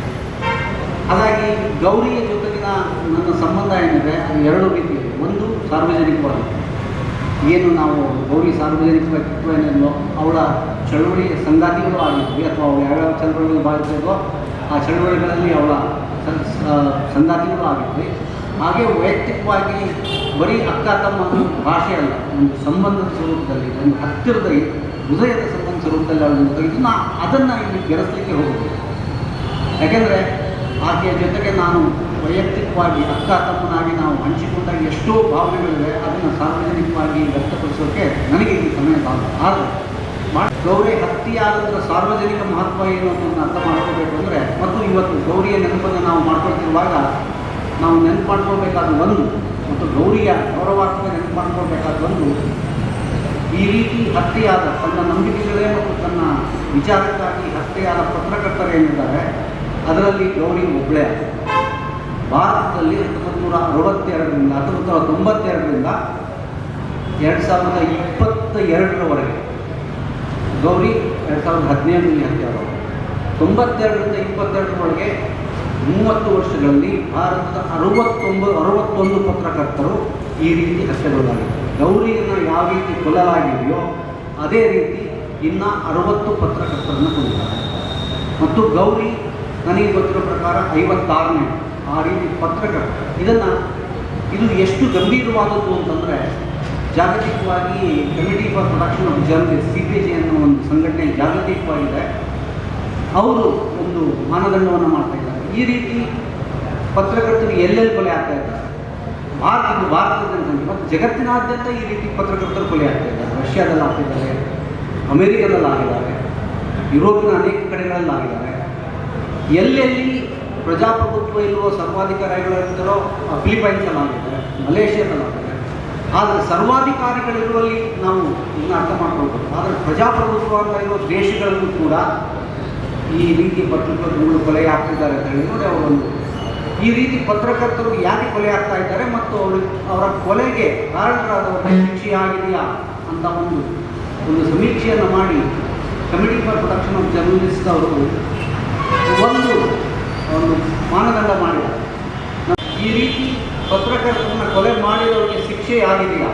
ಹಾಗಾಗಿ ಗೌರಿಯ ಜೊತೆಗಿನ ನನ್ನ ಸಂಬಂಧ ಏನಿದೆ, ಅದು ಎರಡು ರೀತಿ ಒಂದು ಸಾರ್ವಜನಿಕವಾಗಿ. ಏನು ನಾವು ಗೌರಿ ಸಾರ್ವಜನಿಕ ವ್ಯಕ್ತಿತ್ವ ಅವಳ ಚಳುವಳಿಯ ಸಂಗಾತಿಗಳು ಆಗಿದ್ವಿ, ಅಥವಾ ಅವಳು ಯಾವ್ಯಾವ ಚಳುವಳಿಗಳು ಭಾಗಿಸಿದ್ವೋ ಆ ಚಳುವಳಿಗಳಲ್ಲಿ ಅವಳ ಸಂಗಾತಿಗಳು ಆಗಿದ್ವಿ. ಹಾಗೆ ವೈಯಕ್ತಿಕವಾಗಿ ಬರೀ ಅಕ್ಕ, ತಮ್ಮ ಭಾಷೆ ಅಲ್ಲ, ಒಂದು ಸಂಬಂಧದ ಸ್ವರೂಪದಲ್ಲಿ, ಒಂದು ಹತ್ತಿರದ ಹೃದಯದ ಸಂಬಂಧ ಸ್ವರೂಪದಲ್ಲಿ ಅವಳು ನಾ ಅದನ್ನು ಇಲ್ಲಿ ಬೆರೆಸಲಿಕ್ಕೆ ಹೋಗಬೇಕು ಯಾಕೆಂದರೆ ಆಕೆಯ ಜೊತೆಗೆ ನಾನು ವೈಯಕ್ತಿಕವಾಗಿ ಅಕ್ಕ, ತಮ್ಮನಾಗಿ ನಾವು ಹಂಚಿಕೊಂಡಾಗ ಎಷ್ಟೋ ಭಾವನೆಗಳಿವೆ, ಅದನ್ನು ಸಾರ್ವಜನಿಕವಾಗಿ ವ್ಯಕ್ತಪಡಿಸೋಕೆ ನನಗೆ ಈ ಸಮಯ ಸಾಲ ಆದರೆ ಗೌರಿ ಹತ್ತಿಯಾದಂಥ ಸಾರ್ವಜನಿಕ ಮಹತ್ವ ಏನು ಅನ್ನೋದನ್ನು ಅರ್ಥ ಮಾಡ್ಕೋಬೇಕು ಅಂದರೆ ಮತ್ತು ಇವತ್ತು ಗೌರಿಯ ನೆನಪನ್ನು ನಾವು ಮಾಡ್ಕೊಳ್ತಿರುವಾಗ ನಾವು ನೆನಪು ಮಾಡ್ಕೊಳ್ಬೇಕಾದ ಒಂದು ಮತ್ತು ಗೌರಿಯ ಗೌರವಾತ್ಮಕ ನೆನಪು ಮಾಡಿಕೊಳ್ಬೇಕಾದ ಈ ರೀತಿ ಹತ್ಯೆಯಾದ ತನ್ನ ನಂಬಿಕೆಗಳೇ ಮತ್ತು ತನ್ನ ವಿಚಾರಕ್ಕಾಗಿ ಹತ್ಯೆಯಾದ ಪತ್ರಕರ್ತರೇನಿದ್ದಾರೆ ಅದರಲ್ಲಿ ಗೌರಿ ಒಬ್ಬಳೇ ಭಾರತದಲ್ಲಿ ಹತ್ತೊಂಬತ್ತು ನೂರ ಅರವತ್ತೆರಡರಿಂದ ಹತ್ತೊಂಬತ್ತು ನೂರ ತೊಂಬತ್ತೆರಡರಿಂದ ಎರಡು ಸಾವಿರದ ಇಪ್ಪತ್ತ ಎರಡರವರೆಗೆ ಗೌರಿ ಎರಡು ಸಾವಿರದ ಹದಿನೇಳರಲ್ಲಿ ಹತ್ಯೆಯಾದವರು ತೊಂಬತ್ತೆರಡರಿಂದ ಇಪ್ಪತ್ತೆರಡರವರೆಗೆ ಮೂವತ್ತು ವರ್ಷಗಳಲ್ಲಿ ಭಾರತದ ಅರವತ್ತೊಂಬ, ಅರವತ್ತೊಂದು ಪತ್ರಕರ್ತರು ಈ ರೀತಿ ಹತ್ಯೆಗೊಳಗಾಗಿದ್ದಾರೆ ಗೌರಿಯನ್ನು ಯಾವ ರೀತಿ ಕೊಲ್ಲಲಾಗಿದೆಯೋ ಅದೇ ರೀತಿ ಇನ್ನು ಅರವತ್ತು ಪತ್ರಕರ್ತರನ್ನು ಕೊಲ್ಲಿದ್ದಾರೆ. ಮತ್ತು ಗೌರಿ ನನಗೆ ಗೊತ್ತಿರೋ ಪ್ರಕಾರ ಐವತ್ತಾರನೇ, ಆ ರೀತಿ ಪತ್ರಕರ್ತ. ಇದನ್ನು ಇದು ಎಷ್ಟು ಗಂಭೀರವಾದದ್ದು ಅಂತಂದರೆ ಜಾಗತಿಕವಾಗಿ committee for production of journalist, C P J ಅನ್ನೋ ಒಂದು ಸಂಘಟನೆ ಜಾಗತಿಕವಾಗಿದೆ. ಅವರು ಒಂದು ಮಾನದಂಡವನ್ನು ಮಾಡ್ತಾ ಈ ರೀತಿ ಪತ್ರಕರ್ತರು ಎಲ್ಲೆಲ್ಲಿ ಕೊಲೆ ಆಗ್ತಾ ಇದ್ದಾರೆ ಭಾರತ ಭಾರತದ ಮತ್ತು ಜಗತ್ತಿನಾದ್ಯಂತ ಈ ರೀತಿ ಪತ್ರಕರ್ತರು ಕೊಲೆ ಆಗ್ತಾ ಇದ್ದಾರೆ ರಷ್ಯಾದಲ್ಲಿ ಆಗ್ತಿದ್ದಾರೆ, ಅಮೆರಿಕದಲ್ಲಿ ಆಗಿದ್ದಾರೆ, ಯುರೋಪಿನ ಅನೇಕ ಕಡೆಗಳಲ್ಲಿ ಆಗಿದ್ದಾರೆ. ಎಲ್ಲೆಲ್ಲಿ ಪ್ರಜಾಪ್ರಭುತ್ವ ಇಲ್ವೋ ಸರ್ವಾಧಿಕಾರಿಗಳಿರ್ತಾರೋ ಫಿಲಿಪೈನ್ಸಲ್ಲಿ ಆಗಿದ್ದಾರೆ, ಮಲೇಷ್ಯಾದಲ್ಲಿ ಆಗಿದ್ದಾರೆ. ಆದರೆ ಸರ್ವಾಧಿಕಾರಿಗಳಿರುವಲ್ಲಿ ನಾವು ಇನ್ನು ಅರ್ಥ ಮಾಡ್ಕೊಳ್ಬೇಕು ಆದರೆ ಪ್ರಜಾಪ್ರಭುತ್ವ ಅಂತ ಇರುವ ದೇಶಗಳಲ್ಲೂ ಕೂಡ ಈ ರೀತಿ ಪತ್ರಕರ್ತರುಗಳು ಕೊಲೆ ಆಗ್ತಿದ್ದಾರೆ ಅಂತ ಹೇಳಿ ನೋಡಿ ಅವರೊಂದು ಈ ರೀತಿ ಪತ್ರಕರ್ತರು ಯಾರಿಗೆ ಕೊಲೆ ಆಗ್ತಾ ಇದ್ದಾರೆ ಮತ್ತು ಅವರು ಅವರ ಕೊಲೆಗೆ ಕಾರಣರಾದವರಿಗೆ ಶಿಕ್ಷೆ ಆಗಿದೆಯಾ ಅಂತ ಒಂದು ಒಂದು ಸಮೀಕ್ಷೆಯನ್ನು ಮಾಡಿ committee for protection of journalist ಅವರು ಒಂದು ಒಂದು ಮಾನದಂಡ ಮಾಡಿದ. ಈ ರೀತಿ ಪತ್ರಕರ್ತರನ್ನ ಕೊಲೆ ಮಾಡಿದವರಿಗೆ ಶಿಕ್ಷೆ ಆಗಿದೆಯಾ?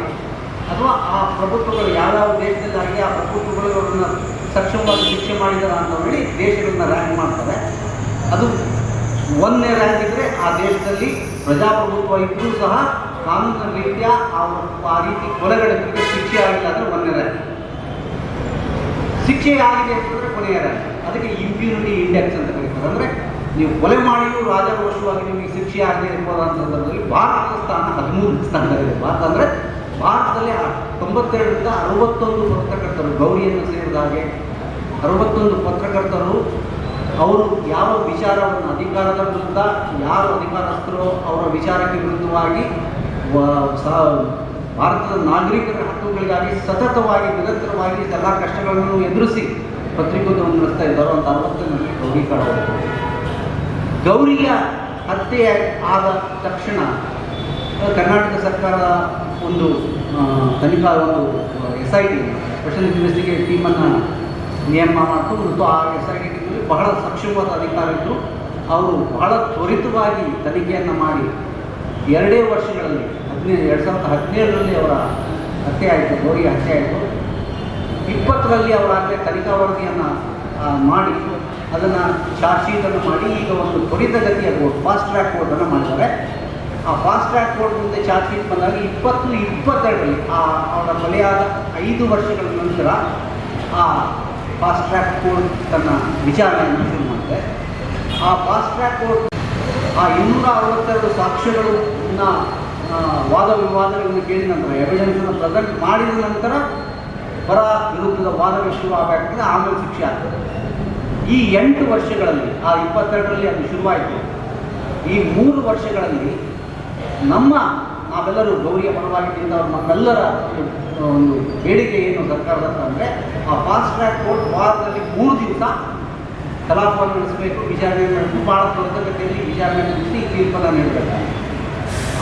ಅಥವಾ ಆ ಪ್ರಭುತ್ವಗಳು ಯಾವ್ಯಾವ ದೇಶದಲ್ಲಿ ಆಗಿ ಆ ಪ್ರಭುತ್ವಗಳು ಅವರನ್ನ ಸಕ್ಷಮವಾಗಿ ಶಿಕ್ಷೆ ಮಾಡಿದಾರ ಅಂತ ಹೇಳಿ ದೇಶಗಳನ್ನ ರ್ಯಾಂಕ್ ಮಾಡ್ತಾರೆ. ಅದು ಒಂದನೇ ರ್ಯಾಂಕ್ ಇದ್ದರೆ ಆ ದೇಶದಲ್ಲಿ ಪ್ರಜಾಪ್ರಭುತ್ವ ಇದ್ದರೂ ಸಹ ಕಾನೂನಿನ ರೀತಿಯ ಆ ರೀತಿ ಕೊಲೆಗಳಿಗೆ ಶಿಕ್ಷೆ ಆಗಿಲ್ಲ ಅಂದರೆ ಒಂದನೇ ರ್ಯಾಂಕ್ ಶಿಕ್ಷೆ ಆಗಿದೆ ಅಂತಂದರೆ ಕೊನೆಯ ರ್ಯಾಂಕ್ ಅದಕ್ಕೆ ಇಂಪ್ಯೂನಿಟಿ ಇಂಡೆಕ್ಸ್ ಅಂತ ಕರೀತಾರೆ. ಅಂದರೆ ನೀವು ಕೊಲೆ ಮಾಡಿಯೂ ರಾಜಕೋಶವಾಗಿ ನಿಮಗೆ ಶಿಕ್ಷೆ ಆಗದೆ ಇರ್ಬೋದ ಸಂದರ್ಭದಲ್ಲಿ ಭಾರತದ ಸ್ಥಾನ ಹದಿಮೂರು ಸ್ಥಾನದಲ್ಲಿದೆ. ಭಾರತ ಅಂದರೆ ಭಾರತದಲ್ಲಿ ತೊಂಬತ್ತೆರಡರಿಂದ ಅರವತ್ತೊಂದು ಪತ್ರಕರ್ತರು ಗೌರಿಯನ್ನು ಸೇರಿದ ಹಾಗೆ ಅರವತ್ತೊಂದು ಪತ್ರಕರ್ತರು ಅವರು ಯಾವ ವಿಚಾರವನ್ನು ಅಧಿಕಾರದ ವಿರುದ್ಧ, ಯಾರು ಅಧಿಕಾರಸ್ಥರೋ ಅವರ ವಿಚಾರಕ್ಕೆ ವಿರುದ್ಧವಾಗಿ ಭಾರತದ ನಾಗರಿಕರ ಹಕ್ಕುಗಳಿಗಾಗಿ ಸತತವಾಗಿ, ನಿರಂತರವಾಗಿ ಎಲ್ಲ ಕಷ್ಟಗಳನ್ನು ಎದುರಿಸಿ ಪತ್ರಿಕೋದ್ಯಮ ನಡೆಸ್ತಾ ಇದ್ದಾರೋ ಅಂತ ಅರವತ್ತೊಂದು ಗೌರಿ ಗೌರಿಯ ಹತ್ಯೆ ಆದ ತಕ್ಷಣ ಕರ್ನಾಟಕ ಸರ್ಕಾರದ ಒಂದು ತನಿಖಾ ಒಂದು S I T special investigate ಟೀಮನ್ನು ನೇಮ ಮಾಡಿತು ಮತ್ತು ಆ ಎಸ್ ಐ ಬಹಳ ಸಕ್ಷಮವಾದ ಅಧಿಕಾರಿಗಳು ಅವರು ಬಹಳ ತ್ವರಿತವಾಗಿ ತನಿಖೆಯನ್ನು ಮಾಡಿ ಎರಡೇ ವರ್ಷಗಳಲ್ಲಿ, ಹದಿನೈದು, ಎರಡು ಸಾವಿರದ ಹದಿನೇಳರಲ್ಲಿ ಅವರ ಹತ್ಯೆ ಆಯಿತು, ಗೌರಿ ಹತ್ಯೆ ಆಯಿತು. ಇಪ್ಪತ್ತರಲ್ಲಿ ಅವರಾಗಲೇ ತನಿಖಾ ವರದಿಯನ್ನು ಮಾಡಿ ಅದನ್ನು ಚಾರ್ಜ್ ಶೀಟನ್ನು ಮಾಡಿ ಈಗ ಒಂದು ತ್ವರಿತಗತಿಯ ಕೋರ್ಟ್ ಫಾಸ್ಟ್ ಟ್ರ್ಯಾಕ್ ಕೋರ್ಟನ್ನು ಮಾಡಿದ್ದಾರೆ. ಆ ಫಾಸ್ಟ್ ಟ್ರ್ಯಾಕ್ ಕೋರ್ಟ್ ಮುಂದೆ ಚಾರ್ಜ್ ಶೀಟ್ ಬಂದಾಗ ಇಪ್ಪತ್ತು ಇಪ್ಪತ್ತೆರಡರಲ್ಲಿ ಆ ಅವರ ಕೊಲೆಯಾದ ಐದು ವರ್ಷಗಳ ನಂತರ ಆ ಫಾಸ್ಟ್ ಟ್ರ್ಯಾಕ್ ಕೋರ್ಟ್ ತನ್ನ ವಿಚಾರಣೆಯನ್ನು ಶುರು ಮಾಡಿದೆ ಆ ಫಾಸ್ಟ್ ಟ್ರ್ಯಾಕ್ ಕೋರ್ಟ್ ಆ ಇನ್ನೂರ ಅರವತ್ತೆರಡು ಸಾಕ್ಷ್ಯಗಳನ್ನ ವಾದ ವಿವಾದಗಳನ್ನು ಕೇಳಿದ ನಂತರ ಎವಿಡೆನ್ಸನ್ನು ಪ್ರೆಸೆಂಟ್ ಮಾಡಿದ ನಂತರ ಪರ ವಿರುದ್ಧದ ವಾದ ಶುರುವಾಗ್ತದೆ ಆಮೇಲೆ ಶಿಕ್ಷೆ ಆಗ್ತದೆ. ಈ ಎಂಟು ವರ್ಷಗಳಲ್ಲಿ, ಆ ಇಪ್ಪತ್ತೆರಡರಲ್ಲಿ ಅದು ಶುರುವಾಯಿತು. ಈ ಮೂರು ವರ್ಷಗಳಲ್ಲಿ ನಮ್ಮ, ನಾವೆಲ್ಲರೂ ಗೌರಿಯ ಪರವಾಗಿದ್ದರಿಂದ ನಮ್ಮೆಲ್ಲರ ಒಂದು- ಬೇಡಿಕೆ ಏನು ಸರ್ಕಾರದ ಅಂದರೆ, ಆ ಫಾಸ್ಟ್ ಟ್ರ್ಯಾಕ್ ಕೋರ್ಟ್ ವಾರದಲ್ಲಿ ಮೂರು ದಿವಸ ಕಲಾಪವನ್ನು ನಡೆಸಬೇಕು, ವಿಚಾರಣೆ ನಡೆಸಿ ಭಾಳ ತ್ವರಿತಗತಿಯಲ್ಲಿ ವಿಚಾರಣೆ ನಡೆಸಿ ತೀರ್ಪನ್ನು ನೀಡಬೇಕು.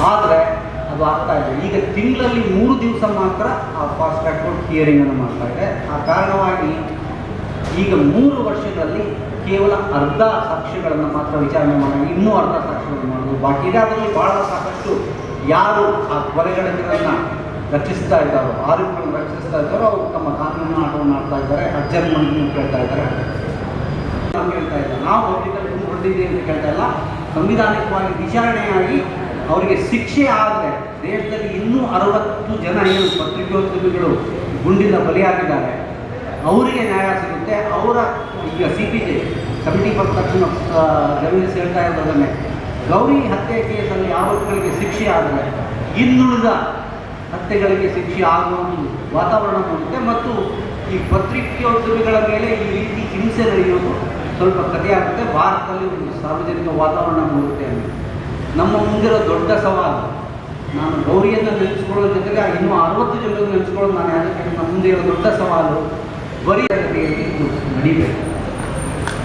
ಆದರೆ, ಅದು ಆಗ್ತಾ ಇದೆ ಈಗ ತಿಂಗಳಲ್ಲಿ ಮೂರು ದಿವಸ ಮಾತ್ರ ಆ ಫಾಸ್ಟ್ ಟ್ರ್ಯಾಕ್ ಕೋರ್ಟ್ ಹಿಯರಿಂಗನ್ನು ಮಾಡ್ತಾ ಇದೆ. ಆ ಕಾರಣವಾಗಿ ಈಗ ಮೂರು ವರ್ಷಗಳಲ್ಲಿ ಕೇವಲ ಅರ್ಧ ಸಾಕ್ಷಿಗಳನ್ನು ಮಾತ್ರ ವಿಚಾರಣೆ ಮಾಡೋದು ಇನ್ನೂ ಅರ್ಧ ಸಾಕ್ಷ್ಯಗಳನ್ನು ಮಾಡೋದು ಬಾಕಿ ಅದರಲ್ಲಿ ಭಾಳ ಸಾಕಷ್ಟು ಯಾರು ಆ ಕೊಲೆಗಡಕರನ್ನು ರಕ್ಷಿಸ್ತಾ ಇದ್ದಾರೋ, ಆರೋಪಿಗಳನ್ನು ರಕ್ಷಿಸ್ತಾ ಇದ್ದಾರೋ, ಅವರು ತಮ್ಮ ಕಾನೂನು ಆಟವನ್ನು ಆಡ್ತಾ ಇದ್ದಾರೆ ಅಡ್ಜರ್ಮೆಂಟ್ ಕೇಳ್ತಾ ಇದ್ದಾರೆ. ನಾವು ಕೇಳ್ತಾ ಇಲ್ಲ. ನಾವು ಅವರಿಗೆ ಹೊಡೆದಿದ್ದೀವಿ ಅಂತ ಕೇಳ್ತಾ ಇಲ್ಲ. ಸಂವಿಧಾನಿಕವಾಗಿ ವಿಚಾರಣೆಯಾಗಿ ಅವರಿಗೆ ಶಿಕ್ಷೆ ಆದರೆ ದೇಶದಲ್ಲಿ ಇನ್ನೂ ಅರವತ್ತು ಜನ ಏನು ಪತ್ರಿಕೋದ್ಯಮಿಗಳು ಗುಂಡಿನ ಬಲಿಯಾಗಿದ್ದಾರೆ. ಅವರಿಗೆ ನ್ಯಾಯ ಸಿಗುತ್ತೆ, ಅವರ ಈಗ C P J seventy first ತಕ್ಷಣ ಜಮೀನು ಹೇಳ್ತಾ ಇರೋದನ್ನೇ ಗೌರಿ ಹತ್ಯೆ ಕೇಸಲ್ಲಿ ಆರೋಪಿಗಳಿಗೆ ಶಿಕ್ಷೆ ಆದರೆ ಇನ್ನುಳಿದ ಹತ್ಯೆಗಳಿಗೆ ಶಿಕ್ಷೆ ಆಗುವ ಒಂದು ವಾತಾವರಣ ಮೂಡುತ್ತೆ ಮತ್ತು ಈ ಪತ್ರಿಕೋದ್ಯಮಿಗಳ ಮೇಲೆ ಈ ರೀತಿ ಹಿಂಸೆ ನಡೆಯೋದು ಸ್ವಲ್ಪ ಕಥೆಯಾಗುತ್ತೆ. ಭಾರತದಲ್ಲಿ ಒಂದು ಸಾರ್ವಜನಿಕ ವಾತಾವರಣ ಮೂಡುತ್ತೆ ನಮ್ಮ ಮುಂದಿರೋ ದೊಡ್ಡ ಸವಾಲು, ನಾನು ಗೌರಿಯನ್ನು ನೆನೆಸ್ಕೊಳ್ಳೋ ಜೊತೆಗೆ ಇನ್ನೂ ಅರವತ್ತು ಜನರನ್ನು ನೆನೆಸ್ಕೊಳ್ಳೋದು ನಾನು ಯಾಕೆ? ನಮ್ಮ ಮುಂದೆ ಇರೋ ದೊಡ್ಡ ಸವಾಲು ಬರೀ ಇದು ನಡಿಬೇಕು.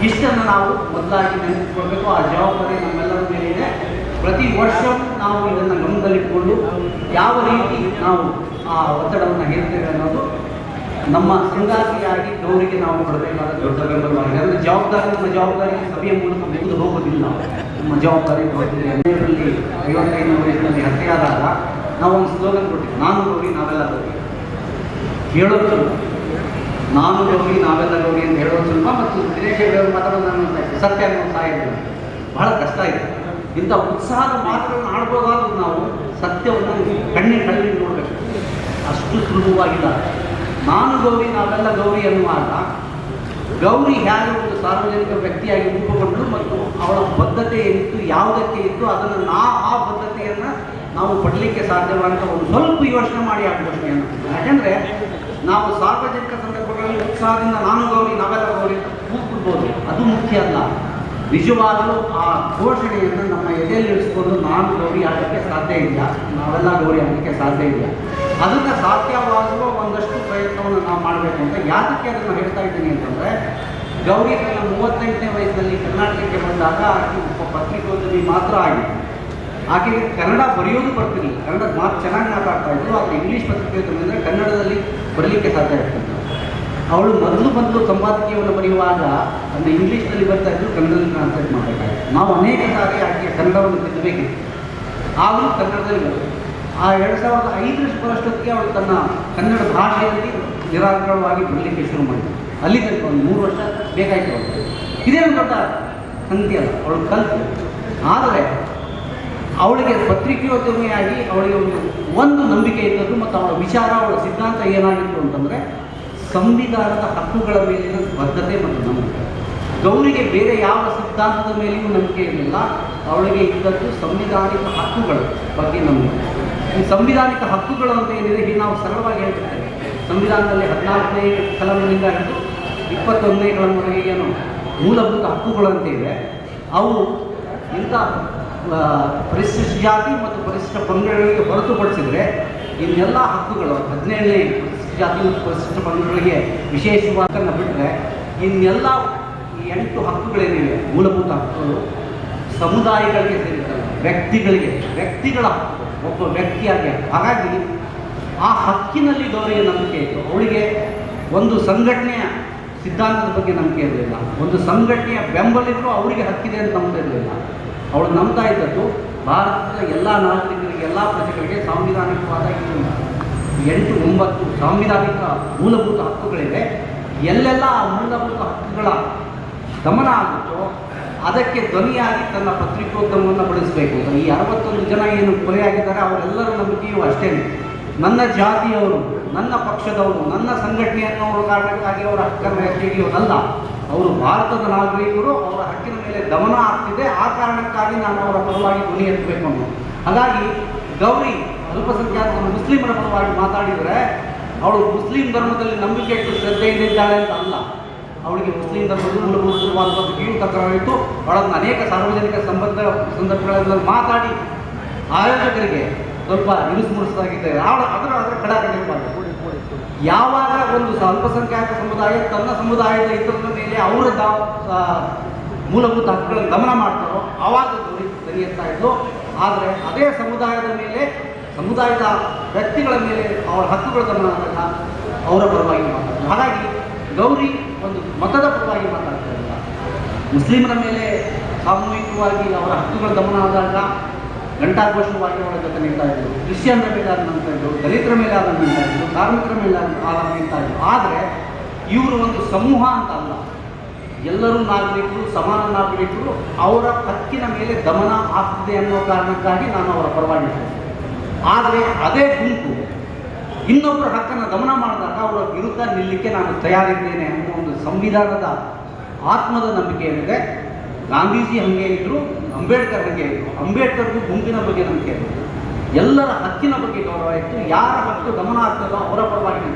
ಇಷ್ಟನ್ನು ನಾವು ಮೊದಲಾಗಿ ನೆನಪಿಸ್ಕೊಳ್ಬೇಕು ಆ ಜವಾಬ್ದಾರಿ ನಮ್ಮೆಲ್ಲರ ಮೇಲಿದೆ. ಪ್ರತಿ ವರ್ಷ ನಾವು ಇದನ್ನು ಗಮನದಲ್ಲಿಟ್ಕೊಂಡು ಯಾವ ರೀತಿ ನಾವು ಆ ಒತ್ತಡವನ್ನು ಹೇರ್ತೇವೆ ಅನ್ನೋದು ನಮ್ಮ ಸಂಗಾತಿಯಾಗಿ ಗೌರಿಗೆ ನಾವು ಕೊಡಬೇಕಾದ ದೊಡ್ಡ ಬೆಂಬಲವಾಗಿದೆ. ಅಂದರೆ ಜವಾಬ್ದಾರಿ ನಮ್ಮ ಜವಾಬ್ದಾರಿ ಸಭೆಯ ಮೂಲಕ ಮುಗಿದು ಹೋಗೋದಿಲ್ಲ. ನಮ್ಮ ಜವಾಬ್ದಾರಿ ಹೊರಟಿದೆ ಹನ್ನೆರಡರಲ್ಲಿ ವಯಸ್ಸಿನಲ್ಲಿ ಹತ್ಯೆಯಾದಾಗ ನಾವು ಒಂದು ಸ್ಲೋಗನ್ ಕೊಟ್ಟಿದ್ವಿ. ನಾನು ಗೌರಿ, ನಾವೆಲ್ಲ ಗೌರಿ. ಹೇಳೋದು ನಾನು ಗೌರಿ ನಾವೆಲ್ಲ ಗೌರಿ ಅಂತ ಹೇಳೋದು ಸ್ವಲ್ಪ ಮತ್ತು ದಿನೇಶ್ ಹೆಗಡೆ ಮಾತಾಡೋದು ನಾನು. ಸತ್ಯ ಅನ್ನೋ ಸಾಹಿತ್ಯ ಬಹಳ ಕಷ್ಟ ಇದೆ. ಇಂಥ ಉತ್ಸಾಹದ ಮಾತುಗಳನ್ನು ಆಡ್ಬೋದಾದ್ರೂ ನಾವು ಸತ್ಯವನ್ನು ಕಣ್ಣಿಗೆ ನೋಡಬೇಕು. ಅಷ್ಟು ಸುಲಭವಾಗಿಲ್ಲ. ನಾನು ಗೌರಿ, ನಾವೆಲ್ಲ ಗೌರಿ ಅನ್ನುವಾಗ ಗೌರಿ ಹೇಗೆ ಒಂದು ಸಾರ್ವಜನಿಕ ವ್ಯಕ್ತಿಯಾಗಿ ರೂಪುಗೊಂಡು ಮತ್ತು ಅವಳ ಬದ್ಧತೆ ಇತ್ತು, ಯಾವುದಕ್ಕೆ ಇತ್ತು, ಅದನ್ನು ನಾ ಆ ಬದ್ಧತೆಯನ್ನು ನಾವು ಪಡಲಿಕ್ಕೆ ಸಾಧ್ಯವಾದಂಥ ಒಂದು ಸ್ವಲ್ಪ ಯೋಚನೆ ಮಾಡಿ ಆ ಅಂತ ಯಾಕೆಂದರೆ ನಾವು ಸಾರ್ವಜನಿಕ ಸಂದರ್ಭಗಳಲ್ಲಿ ಉತ್ಸಾಹದಿಂದ ನಾನು ಗೌರಿ, ನಾವೆಲ್ಲ ಗೌರಿ ಕೂತ್ಬಿಡ್ಬೋದು. ಅದು ಮುಖ್ಯ ಅಲ್ಲ. ನಿಜವಾಗಲೂ ಆ ಘೋಷಣೆಯನ್ನು ನಮ್ಮ ಎದೆಯಲ್ಲಿ ಇಳಿಸ್ಕೊಂಡು ನಾನು ಗೌರಿ ಆಗಲಿಕ್ಕೆ ಸಾಧ್ಯ ಇಲ್ಲ. ನಾವೆಲ್ಲ ಗೌರಿ ಆಗಲಿಕ್ಕೆ ಸಾಧ್ಯ ಇಲ್ಲ. ಅದನ್ನು ಸಾಧ್ಯವಾಗುವ ಒಂದಷ್ಟು ಪ್ರಯತ್ನವನ್ನು ನಾವು ಮಾಡಬೇಕು ಅಂತ ಯಾತಕ್ಕೆ ಅದನ್ನು ಹೇಳ್ತಾ ಇದ್ದೀನಿ ಅಂತಂದರೆ, ಗೌರಿ ತನ್ನ ಮೂವತ್ತೆಂಟನೇ ವಯಸ್ಸಿನಲ್ಲಿ ಕರ್ನಾಟಕಕ್ಕೆ ಬಂದಾಗ ಆಕೆ ಒಬ್ಬ ಪತ್ರಿಕೋದ್ಯಮಿ ಮಾತ್ರ ಆಗಿತ್ತು ಆಕೆಗೆ ಕನ್ನಡ ಬರೆಯೋದು ಬರ್ತಿರಲಿಲ್ಲ. ಕನ್ನಡ ಮಾತು ಚೆನ್ನಾಗಿ ಮಾತಾಡ್ತಾ ಇದ್ರು. ಆದರೆ ಇಂಗ್ಲೀಷ್ ಪತ್ರಿಕೋದ್ಯಮಿ ಅಂದರೆ ಕನ್ನಡದಲ್ಲಿ ಬರಲಿಕ್ಕೆ ಸಾಧ್ಯ ಆಗ್ತದೆ. ಅವಳು ಮೊದಲು ಬಂದು ಸಂಪಾದಕೀಯವನ್ನು ಬರೆಯುವಾಗ ಅಂದರೆ ಇಂಗ್ಲೀಷ್ನಲ್ಲಿ ಬರ್ತಾ ಇದ್ದರು ಕನ್ನಡದಲ್ಲಿ ಟ್ರಾನ್ಸ್ಲೇಟ್ ಮಾಡಬೇಕಾಗಿತ್ತು ನಾವು ಅನೇಕ ಸಾರಿ ಆಕೆಯ ಕನ್ನಡವನ್ನು ತಿದ್ದಬೇಕಿತ್ತು. ಆದರೂ ಕನ್ನಡದಲ್ಲಿ ಬರುತ್ತೆ ಆ ಎರಡು ಸಾವಿರದ ಐದರ ಬರೋಷ್ಟೊತ್ತಿಗೆ ಅವಳು ತನ್ನ ಕನ್ನಡ ಭಾಷೆಯಲ್ಲಿ ನಿರಾಕರವಾಗಿ ಬರಲಿಕ್ಕೆ ಶುರು ಮಾಡಿದ್ರು ಅಲ್ಲಿ ತನಕ ಒಂದು ಮೂರು ವರ್ಷ ಬೇಕಾಯಿತು ಅವಳು ಇದೇನು ದೊಡ್ಡ ಸಂಗತಿ ಅಲ್ಲ, ಅವಳು ಕಲ್ತು. ಆದರೆ ಅವಳಿಗೆ ಪತ್ರಿಕೋದ್ಯಮಿಯಾಗಿ ಅವಳಿಗೆ ಒಂದು ಒಂದು ನಂಬಿಕೆ ಇದ್ದದ್ದು ಮತ್ತು ಅವಳ ವಿಚಾರ, ಅವಳ ಸಿದ್ಧಾಂತ ಏನಾಗಿತ್ತು ಅಂತಂದರೆ ಸಂವಿಧಾನದ ಹಕ್ಕುಗಳ ಮೇಲಿನ ಬದ್ಧತೆ ಮತ್ತು ನಂಬಿಕೆ. ಗೌರಿಗೆ ಬೇರೆ ಯಾವ ಸಿದ್ಧಾಂತದ ಮೇಲೆಯೂ ನಂಬಿಕೆ ಇರಲಿಲ್ಲ. ಅವಳಿಗೆ ಇದ್ದದ್ದು ಸಂವಿಧಾನಿಕ ಹಕ್ಕುಗಳ ಬಗ್ಗೆ ನಂಬಿಕೆ. ಈ ಸಂವಿಧಾನಿಕ ಹಕ್ಕುಗಳು ಅಂತ ಏನಿದೆ ಈಗ ನಾವು ಸರಳವಾಗಿ ಹೇಳ್ತೇವೆ. ಸಂವಿಧಾನದಲ್ಲಿ ಹದಿನಾಲ್ಕನೇ ಕಲಮಿನಿಂದ ಹಿಡಿದು ಇಪ್ಪತ್ತೊಂದನೇ ಕಲಂವರೆಗೆ ಏನು ಮೂಲಭೂತ ಹಕ್ಕುಗಳಂತೆ ಅಂತ ಇವೆ ಅವು ಇಂಥ ಪರಿಶಿಷ್ಟ ಜಾತಿ ಮತ್ತು ಪರಿಶಿಷ್ಟ ಪಂಗಡಗಳಿಗೆ ಹೊರತುಪಡಿಸಿದರೆ ಇನ್ನೆಲ್ಲ ಹಕ್ಕುಗಳು ಹದಿನೇಳನೇ ಪರಿಶಿಷ್ಟ ಜಾತಿ ಮತ್ತು ಪರಿಶಿಷ್ಟ ಪಂಗಡಗಳಿಗೆ ವಿಶೇಷವಾದನ್ನು ಬಿಟ್ಟರೆ ಇನ್ನೆಲ್ಲ ಈ ಎಂಟು ಹಕ್ಕುಗಳೇನಿವೆ, ಮೂಲಭೂತ ಹಕ್ಕುಗಳು, ಸಮುದಾಯಗಳಿಗೆ ಸೇರಿದ್ದಲ್ಲ ವ್ಯಕ್ತಿಗಳಿಗೆ, ವ್ಯಕ್ತಿಗಳ ಒಬ್ಬ ವ್ಯಕ್ತಿಯಾಗಿ ಹಾಗಾಗಿ ಆ ಹಕ್ಕಿನಲ್ಲಿ ಗೌರಿಗೆ ನಂಬಿಕೆ ಇತ್ತು. ಅವಳಿಗೆ ಒಂದು ಸಂಘಟನೆಯ ಸಿದ್ಧಾಂತದ ಬಗ್ಗೆ ನಂಬಿಕೆ ಇರಲಿಲ್ಲ. ಒಂದು ಸಂಘಟನೆಯ ಬೆಂಬಲಿಗರು ಅವರಿಗೆ ಹಕ್ಕಿದೆ ಅಂತ ನಂಬಿಕೆ ಇರಲಿಲ್ಲ. ಅವಳು ನಂಬ್ತಾ ಇದ್ದದ್ದು ಭಾರತದ ಎಲ್ಲ ನಾಗರಿಕರಿಗೆ, ಎಲ್ಲ ಪ್ರಜೆಗಳಿಗೆ ಸಾಂವಿಧಾನಿಕವಾದ ಎಂಟು ಒಂಬತ್ತು ಸಾಂವಿಧಾನಿಕ ಮೂಲಭೂತ ಹಕ್ಕುಗಳಿವೆ. ಎಲ್ಲೆಲ್ಲ ಆ ಮೂಲಭೂತ ಹಕ್ಕುಗಳ ಗಮನ ಆಗುತ್ತೋ ಅದಕ್ಕೆ ಧ್ವನಿಯಾಗಿ ತನ್ನ ಪತ್ರಿಕೋದ್ಯಮವನ್ನು ಬಳಸಬೇಕು. ಈ ಅರವತ್ತೊಂದು ಜನ ಏನು ಕೊಲೆಯಾಗಿದ್ದಾರೆ, ಅವರೆಲ್ಲರ ನಂಬಿಕೆಯೂ ಅಷ್ಟೇ ನನ್ನ ಜಾತಿಯವರು, ನನ್ನ ಪಕ್ಷದವರು, ನನ್ನ ಸಂಘಟನೆಯನ್ನು ಕಾರಣಕ್ಕಾಗಿ ಅವರ ಹಕ್ಕನ್ನು ಎತ್ತಿ ಹಿಡಿಯೋದಲ್ಲ ಅವರು ಭಾರತದ ನಾಗರಿಕರು ಅವರ ಹಕ್ಕಿನ ಮೇಲೆ ಗಮನ ಆಗ್ತಿದೆ. ಆ ಕಾರಣಕ್ಕಾಗಿ ನಾನು ಅವರ ಪರವಾಗಿ ಧ್ವನಿ ಎತ್ತಬೇಕು ಅನ್ನೋ ಹಾಗಾಗಿ, ಗೌರಿ ಅಲ್ಪಸಂಖ್ಯಾತ ಮುಸ್ಲಿಮರ ಪರವಾಗಿ ಮಾತಾಡಿದರೆ, ಅವಳು ಮುಸ್ಲಿಂ ಧರ್ಮದಲ್ಲಿ ನಂಬಿಕೆ ಇಟ್ಟು ಶ್ರದ್ಧೆಯಿಂದಿದ್ದಾಳೆ ಅಂತ ಅಲ್ಲ. ಅವಳಿಗೆ ಮುಸ್ಲಿಂ ಧರ್ಮದ ಮೂಲಭೂತವಾದ ಬಗ್ಗೆಯೂ ತಕ್ಕಾಯಿತು ಅವಳನ್ನು ಅನೇಕ ಸಾರ್ವಜನಿಕ ಸಂಬಂಧ, ಸಂದರ್ಭಗಳಲ್ಲಿ ಮಾತಾಡಿ ಆಯೋಜಕರಿಗೆ ಸ್ವಲ್ಪ ಇರಿಸು ಅವಳು ಅದರ ಅದರ ಕಡಾಕಡೆ ಯಾವಾಗ ಒಂದು ಅಲ್ಪಸಂಖ್ಯಾತ ಸಮುದಾಯ ತನ್ನ ಸಮುದಾಯದ ಇತರ ಮೇಲೆ ಅವರ ಮೂಲಭೂತ ಹಕ್ಕುಗಳನ್ನು ಗಮನ ಮಾಡ್ತಾರೋ, ಆವಾಗ ದೊರೆಯುತ್ತಾ ಇದ್ದು ಆದರೆ ಅದೇ ಸಮುದಾಯದ ಮೇಲೆ, ಸಮುದಾಯದ ವ್ಯಕ್ತಿಗಳ ಮೇಲೆ ಅವರ ಹಕ್ಕುಗಳ ಗಮನ ಆದಾಗ ಅವರ ಪರವಾಗಿ ಮಾತಾಡ್ತಾರೆ. ಹಾಗಾಗಿ ಗೌರಿ ಒಂದು ಮತದ ಪರವಾಗಿ ಮಾತಾಡ್ತಾ ಮುಸ್ಲಿಮರ ಮೇಲೆ ಸಾಮೂಹಿಕವಾಗಿ ಅವರ ಹಕ್ಕುಗಳ ಗಮನ ಆದಾಗ ಘಂಟಾಘೋಷವಾಗಿ ಅವರ ಜೊತೆ ನಿಲ್ತಾ ಇದ್ರು ಕ್ರಿಶ್ಚಿಯನ್ರ ಮೇಲೆ ನಂತರ ಇದ್ರು ದಲಿತರ ಮೇಲೆ ಆದ ನಂತರ ಇದ್ರು ಕಾರ್ಮಿಕರ ಮೇಲೆ ಆದ ನೀಡ್ತಾ ನಿಲ್ತಾ ಇದ್ರು ಆದರೆ ಇವರು ಒಂದು ಸಮೂಹ ಅಂತ ಅಲ್ಲ. ಎಲ್ಲರೂ ನಾಗರಿಕರು, ಸಮಾನ ನಾಗರಿಕರು, ಅವರ ಹಕ್ಕಿನ ಮೇಲೆ ದಮನ ಆಗ್ತಿದೆ ಅನ್ನೋ ಕಾರಣಕ್ಕಾಗಿ ನಾನು ಅವರ ಪರವಾಗಿ. ಆದರೆ ಅದೇ ಗುಂಪು ಇನ್ನೊಬ್ಬರ ಹಕ್ಕನ್ನು ಗಮನ ಮಾಡಿದಾಗ ಅವರ ವಿರುದ್ಧ ನಿಲ್ಲಕ್ಕೆ ನಾನು ತಯಾರಿದ್ದೇನೆ ಅನ್ನೋ ಒಂದು ಸಂವಿಧಾನದ ಆತ್ಮದ ನಂಬಿಕೆ ಏನಿದೆ? ಗಾಂಧೀಜಿ ಹಂಗೆ ಇದ್ರು ಅಂಬೇಡ್ಕರ್ ಬಗ್ಗೆ ಅಂಬೇಡ್ಕರ್ಗೂ ಗುಂಪಿನ ಬಗ್ಗೆ ನಂಬಿಕೆ ಎಲ್ಲರ ಹಕ್ಕಿನ ಬಗ್ಗೆ ಗೌರವ ಇತ್ತು. ಯಾರ ಹಕ್ಕು ಗಮನ ಆಗ್ತದೋ ಅವರ ಪರವಾಗಿ.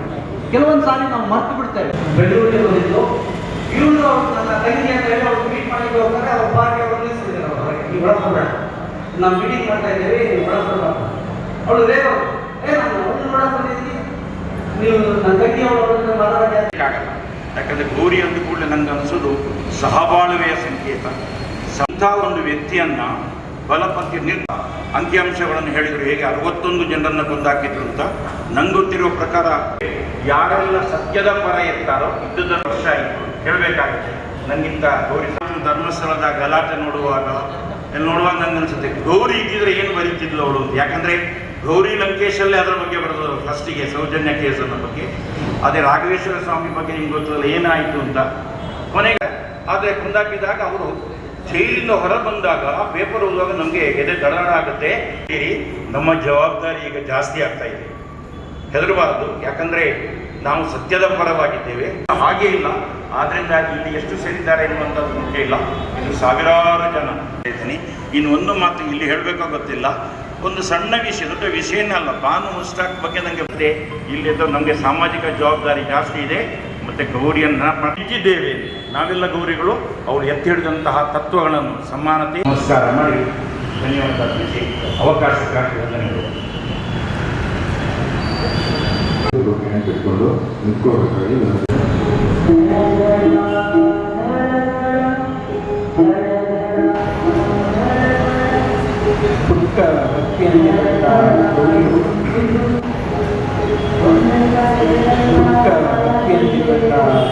ಕೆಲವೊಂದು ಸಾರಿ ನಾವು ಮರ್ತು ಬಿಡ್ತೇವೆ. ಬೆಂಗಳೂರಿಗೆ ಬಂದಿದ್ದು. ಇವರು ನನ್ನ ತಂಗಿ ಅಂತ ಹೇಳಿ ಅವ್ರು ಮೀಟ್ ಮಾಡಲಿಕ್ಕೆ ಹೋಗ್ತಾರೆ. ಅವ್ರ ಬಾರಿಗೆ ಅವ್ರು ನಿಲ್ಲಿಸಿದ್ದಾರೆ ಅವ್ರ ಹೊರಗೆ. ನೀವು ಒಳಗೆ ನಾವು ಮೀಟಿಂಗ್ ಮಾಡ್ತಾ ಇದ್ದೇವೆ. ನೀವು ಒಳಗೆ ಅವಳು ರೇವ ಏ ನಾನು ಅವ್ರನ್ನ ನೋಡಕ್ ಬಂದಿದ್ದೀನಿ. ನೀವು ನನ್ನ ತಂಗಿ ಅವರನ್ನ ಮಾತಾಡೋಕೆ ಆಗಲ್ಲ ಯಾಕಂದ್ರೆ ಗೌರಿ ಅಂದ ಕೂಡಲೇ ನಂಗೆ ಅನಿಸೋದು ಸಹಬಾಳ್ವೆಯ ಸಂಕೇತ. ಅಂಥ ಒಂದು ವ್ಯಕ್ತಿಯನ್ನ ಬಲಪಂಥಿ ನಿರ್ ಅಂಕಿಅಂಶಗಳನ್ನು ಹೇಳಿದ್ರು ಹೇಗೆ? ಅರವತ್ತೊಂದು ಜನರನ್ನ ಕೊಂದಾಕಿದ್ರು ಅಂತ. ನಂಗೊತ್ತಿರುವ ಗೊತ್ತಿರುವ ಪ್ರಕಾರ ಯಾರೆಲ್ಲ ಸತ್ಯದ ಪರ ಇರ್ತಾರೋ ಯುದ್ಧದ ವರ್ಷ ಆಯಿತು. ಹೇಳಬೇಕಾಗುತ್ತೆ. ನಂಗಿಂತ ಗೌರಿ ಧರ್ಮಸ್ಥಳದ ಗಲಾಟೆ ನೋಡುವಾಗ ಎಲ್ಲಿ ನೋಡುವಾಗ ನಂಗೆ ಅನ್ಸುತ್ತೆ ಗೌರಿ ಇದ್ದಿದ್ರೆ ಏನು ಬರೀತಿದ್ಲು ಅವಳು ಅಂತ. ಯಾಕಂದ್ರೆ ಗೌರಿ ಲಂಕೇಶಲ್ಲೇ ಅದರ ಬಗ್ಗೆ ಬರೆದ್ರು ಫಸ್ಟಿಗೆ, ಸೌಜನ್ಯ ಕೇಸ್ ಅನ್ನೋ ಬಗ್ಗೆ. ಅದೇ ರಾಘವೇಶ್ವರ ಸ್ವಾಮಿ ಬಗ್ಗೆ ನಿಮ್ಗೆ ಗೊತ್ತಲ್ಲ ಏನಾಯಿತು ಅಂತ. ಕೊನೆಗೆ ಆದರೆ ಕುಂದಾಕಿದಾಗ ಅವರು ಜೈಲಿಂದ ಹೊರ ಬಂದಾಗ ಪೇಪರ್ ಓದುವಾಗ ನಮಗೆ ಎದೆ ದಡಾಡ ಆಗುತ್ತೆ. ನಮ್ಮ ಜವಾಬ್ದಾರಿ ಈಗ ಜಾಸ್ತಿ ಆಗ್ತಾ ಇದೆ. ಹೆದರಬಾರದು. ಯಾಕಂದ್ರೆ ನಾವು ಸತ್ಯದ ಪರವಾಗಿದ್ದೇವೆ. ಹಾಗೇ ಇಲ್ಲ. ಆದ್ರಿಂದ ಇಲ್ಲಿ ಎಷ್ಟು ಸೇರಿದ್ದಾರೆ ಎನ್ನುವಂಥದ್ದು ಮುಖ್ಯ ಇಲ್ಲ. ಇದು ಸಾವಿರಾರು ಜನ ಇದ್ದೀನಿ. ಇನ್ನು ಒಂದು ಮಾತು ಇಲ್ಲಿ ಹೇಳಬೇಕೋ ಗೊತ್ತಿಲ್ಲ. ಒಂದು ಸಣ್ಣ ವಿಷಯ, ದೊಡ್ಡ ವಿಷಯನೇ ಅಲ್ಲ. ಬಾನು ಮುಸ್ಟಾಕ್ ಬಗ್ಗೆ ನನಗೆ ಇಲ್ಲಿದ್ದು ನಮಗೆ ಸಾಮಾಜಿಕ ಜವಾಬ್ದಾರಿ ಜಾಸ್ತಿ ಇದೆ. ಮತ್ತೆ ಗೌರಿಯನ್ನ ಇಟ್ಟಿದ್ದೇವೆ. ನಾವೆಲ್ಲ ಗೌರಿಗಳು ಅವರು ಎತ್ತಿ ಹಿಡಿದಂತಹ ತತ್ವಗಳನ್ನು ಸಮಾನತೆ ನಮಸ್ಕಾರ ಮಾಡಿ. ಧನ್ಯವಾದ ಅರ್ಪಿಸಿ ಅವಕಾಶಕ್ಕಾಗಿ ನಿಂತ್ಕೋಬೇಕಾಗಿ ವಿನಂತಿ. ಪುಟ್ಟ ಭಕ್ತಿಯನ್ನು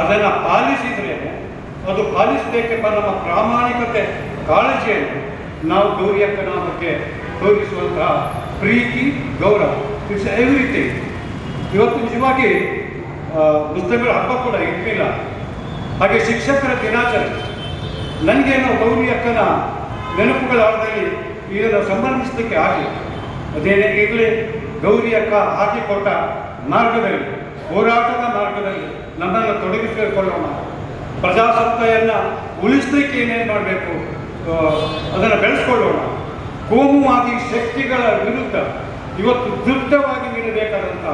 ಅದನ್ನು ಪಾಲಿಸಿದ್ರೆ ಅದು ಪಾಲಿಸಬೇಕೆಂಬ ನಮ್ಮ ಪ್ರಾಮಾಣಿಕತೆ ಕಾಳಜಿಯನ್ನು ನಾವು ಗೌರಿ ಅಕ್ಕನ ಬಗ್ಗೆ ತೋರಿಸುವಂತಹ ಪ್ರೀತಿ, ಗೌರವ ಇಟ್ಸ್ ಎವ್ರಿಥಿಂಗ್ ಇವತ್ತು ನಿಜವಾಗಿ ಮುಸ್ಲಿಮರ ಹಬ್ಬ ಕೂಡ ಇರಲಿಲ್ಲ ಹಾಗೆ ಶಿಕ್ಷಕರ ದಿನಾಚರಣೆ. ನನಗೇನು ಗೌರಿ ಅಕ್ಕನ ನೆನಪುಗಳ ಆಳದಲ್ಲಿ ಇದನ್ನು ಸಂಬಂಧಿಸಲಿಕ್ಕೆ ಆಗಲಿ ಅದೇನೇ ಈಗಲೇ ಗೌರಿ ಅಕ್ಕ ಹಾಕಿಕೊಟ್ಟ ಮಾರ್ಗದಲ್ಲಿ, ಹೋರಾಟದ ಮಾರ್ಗದಲ್ಲಿ ನಮ್ಮನ್ನು ತೊಡಗಿಸಿಕೊಳ್ಳೋಣ. ಪ್ರಜಾಸತ್ತೆಯನ್ನು ಉಳಿಸ್ಲಿಕ್ಕೆ ಏನೇನು ಮಾಡಬೇಕು ಅದನ್ನು ಬೆಳೆಸ್ಕೊಳ್ಳೋಣ. ಕೋಮುವಾದಿ ಶಕ್ತಿಗಳ ವಿರುದ್ಧ ಇವತ್ತು ದೃಢವಾಗಿ ನೀಡಬೇಕಾದಂಥ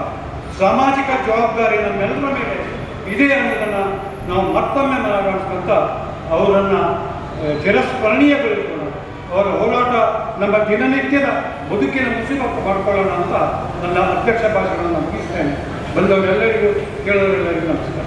ಸಾಮಾಜಿಕ ಜವಾಬ್ದಾರಿ ನಮ್ಮೆಲ್ಲರ ಮೇಲೆ ಇದೆ. ಅನ್ನೋದನ್ನು ನಾವು ಮತ್ತೊಮ್ಮೆ ಮನಗಾಣಿಸ್ಕೊಂತ ಅವರನ್ನು ಚಿರಸ್ಮರಣೀಯಗೊಳಿಸೋಣ ಅವರ ಹೋರಾಟ ನಮ್ಮ ದಿನನಿತ್ಯದ ಬದುಕಿನ ಮುಸಿಮತ್ತು ಮಾಡಿಕೊಳ್ಳೋಣ ಅಂತ ನನ್ನ ಅಧ್ಯಕ್ಷ ಭಾಷಣವನ್ನು ಮುಗಿಸ್ತೇನೆ. ಬಂದವರೆಲ್ಲರಿಗೂ ಕೇಳೋರೆಲ್ಲರಿಗೂ ನಮಸ್ಕಾರ.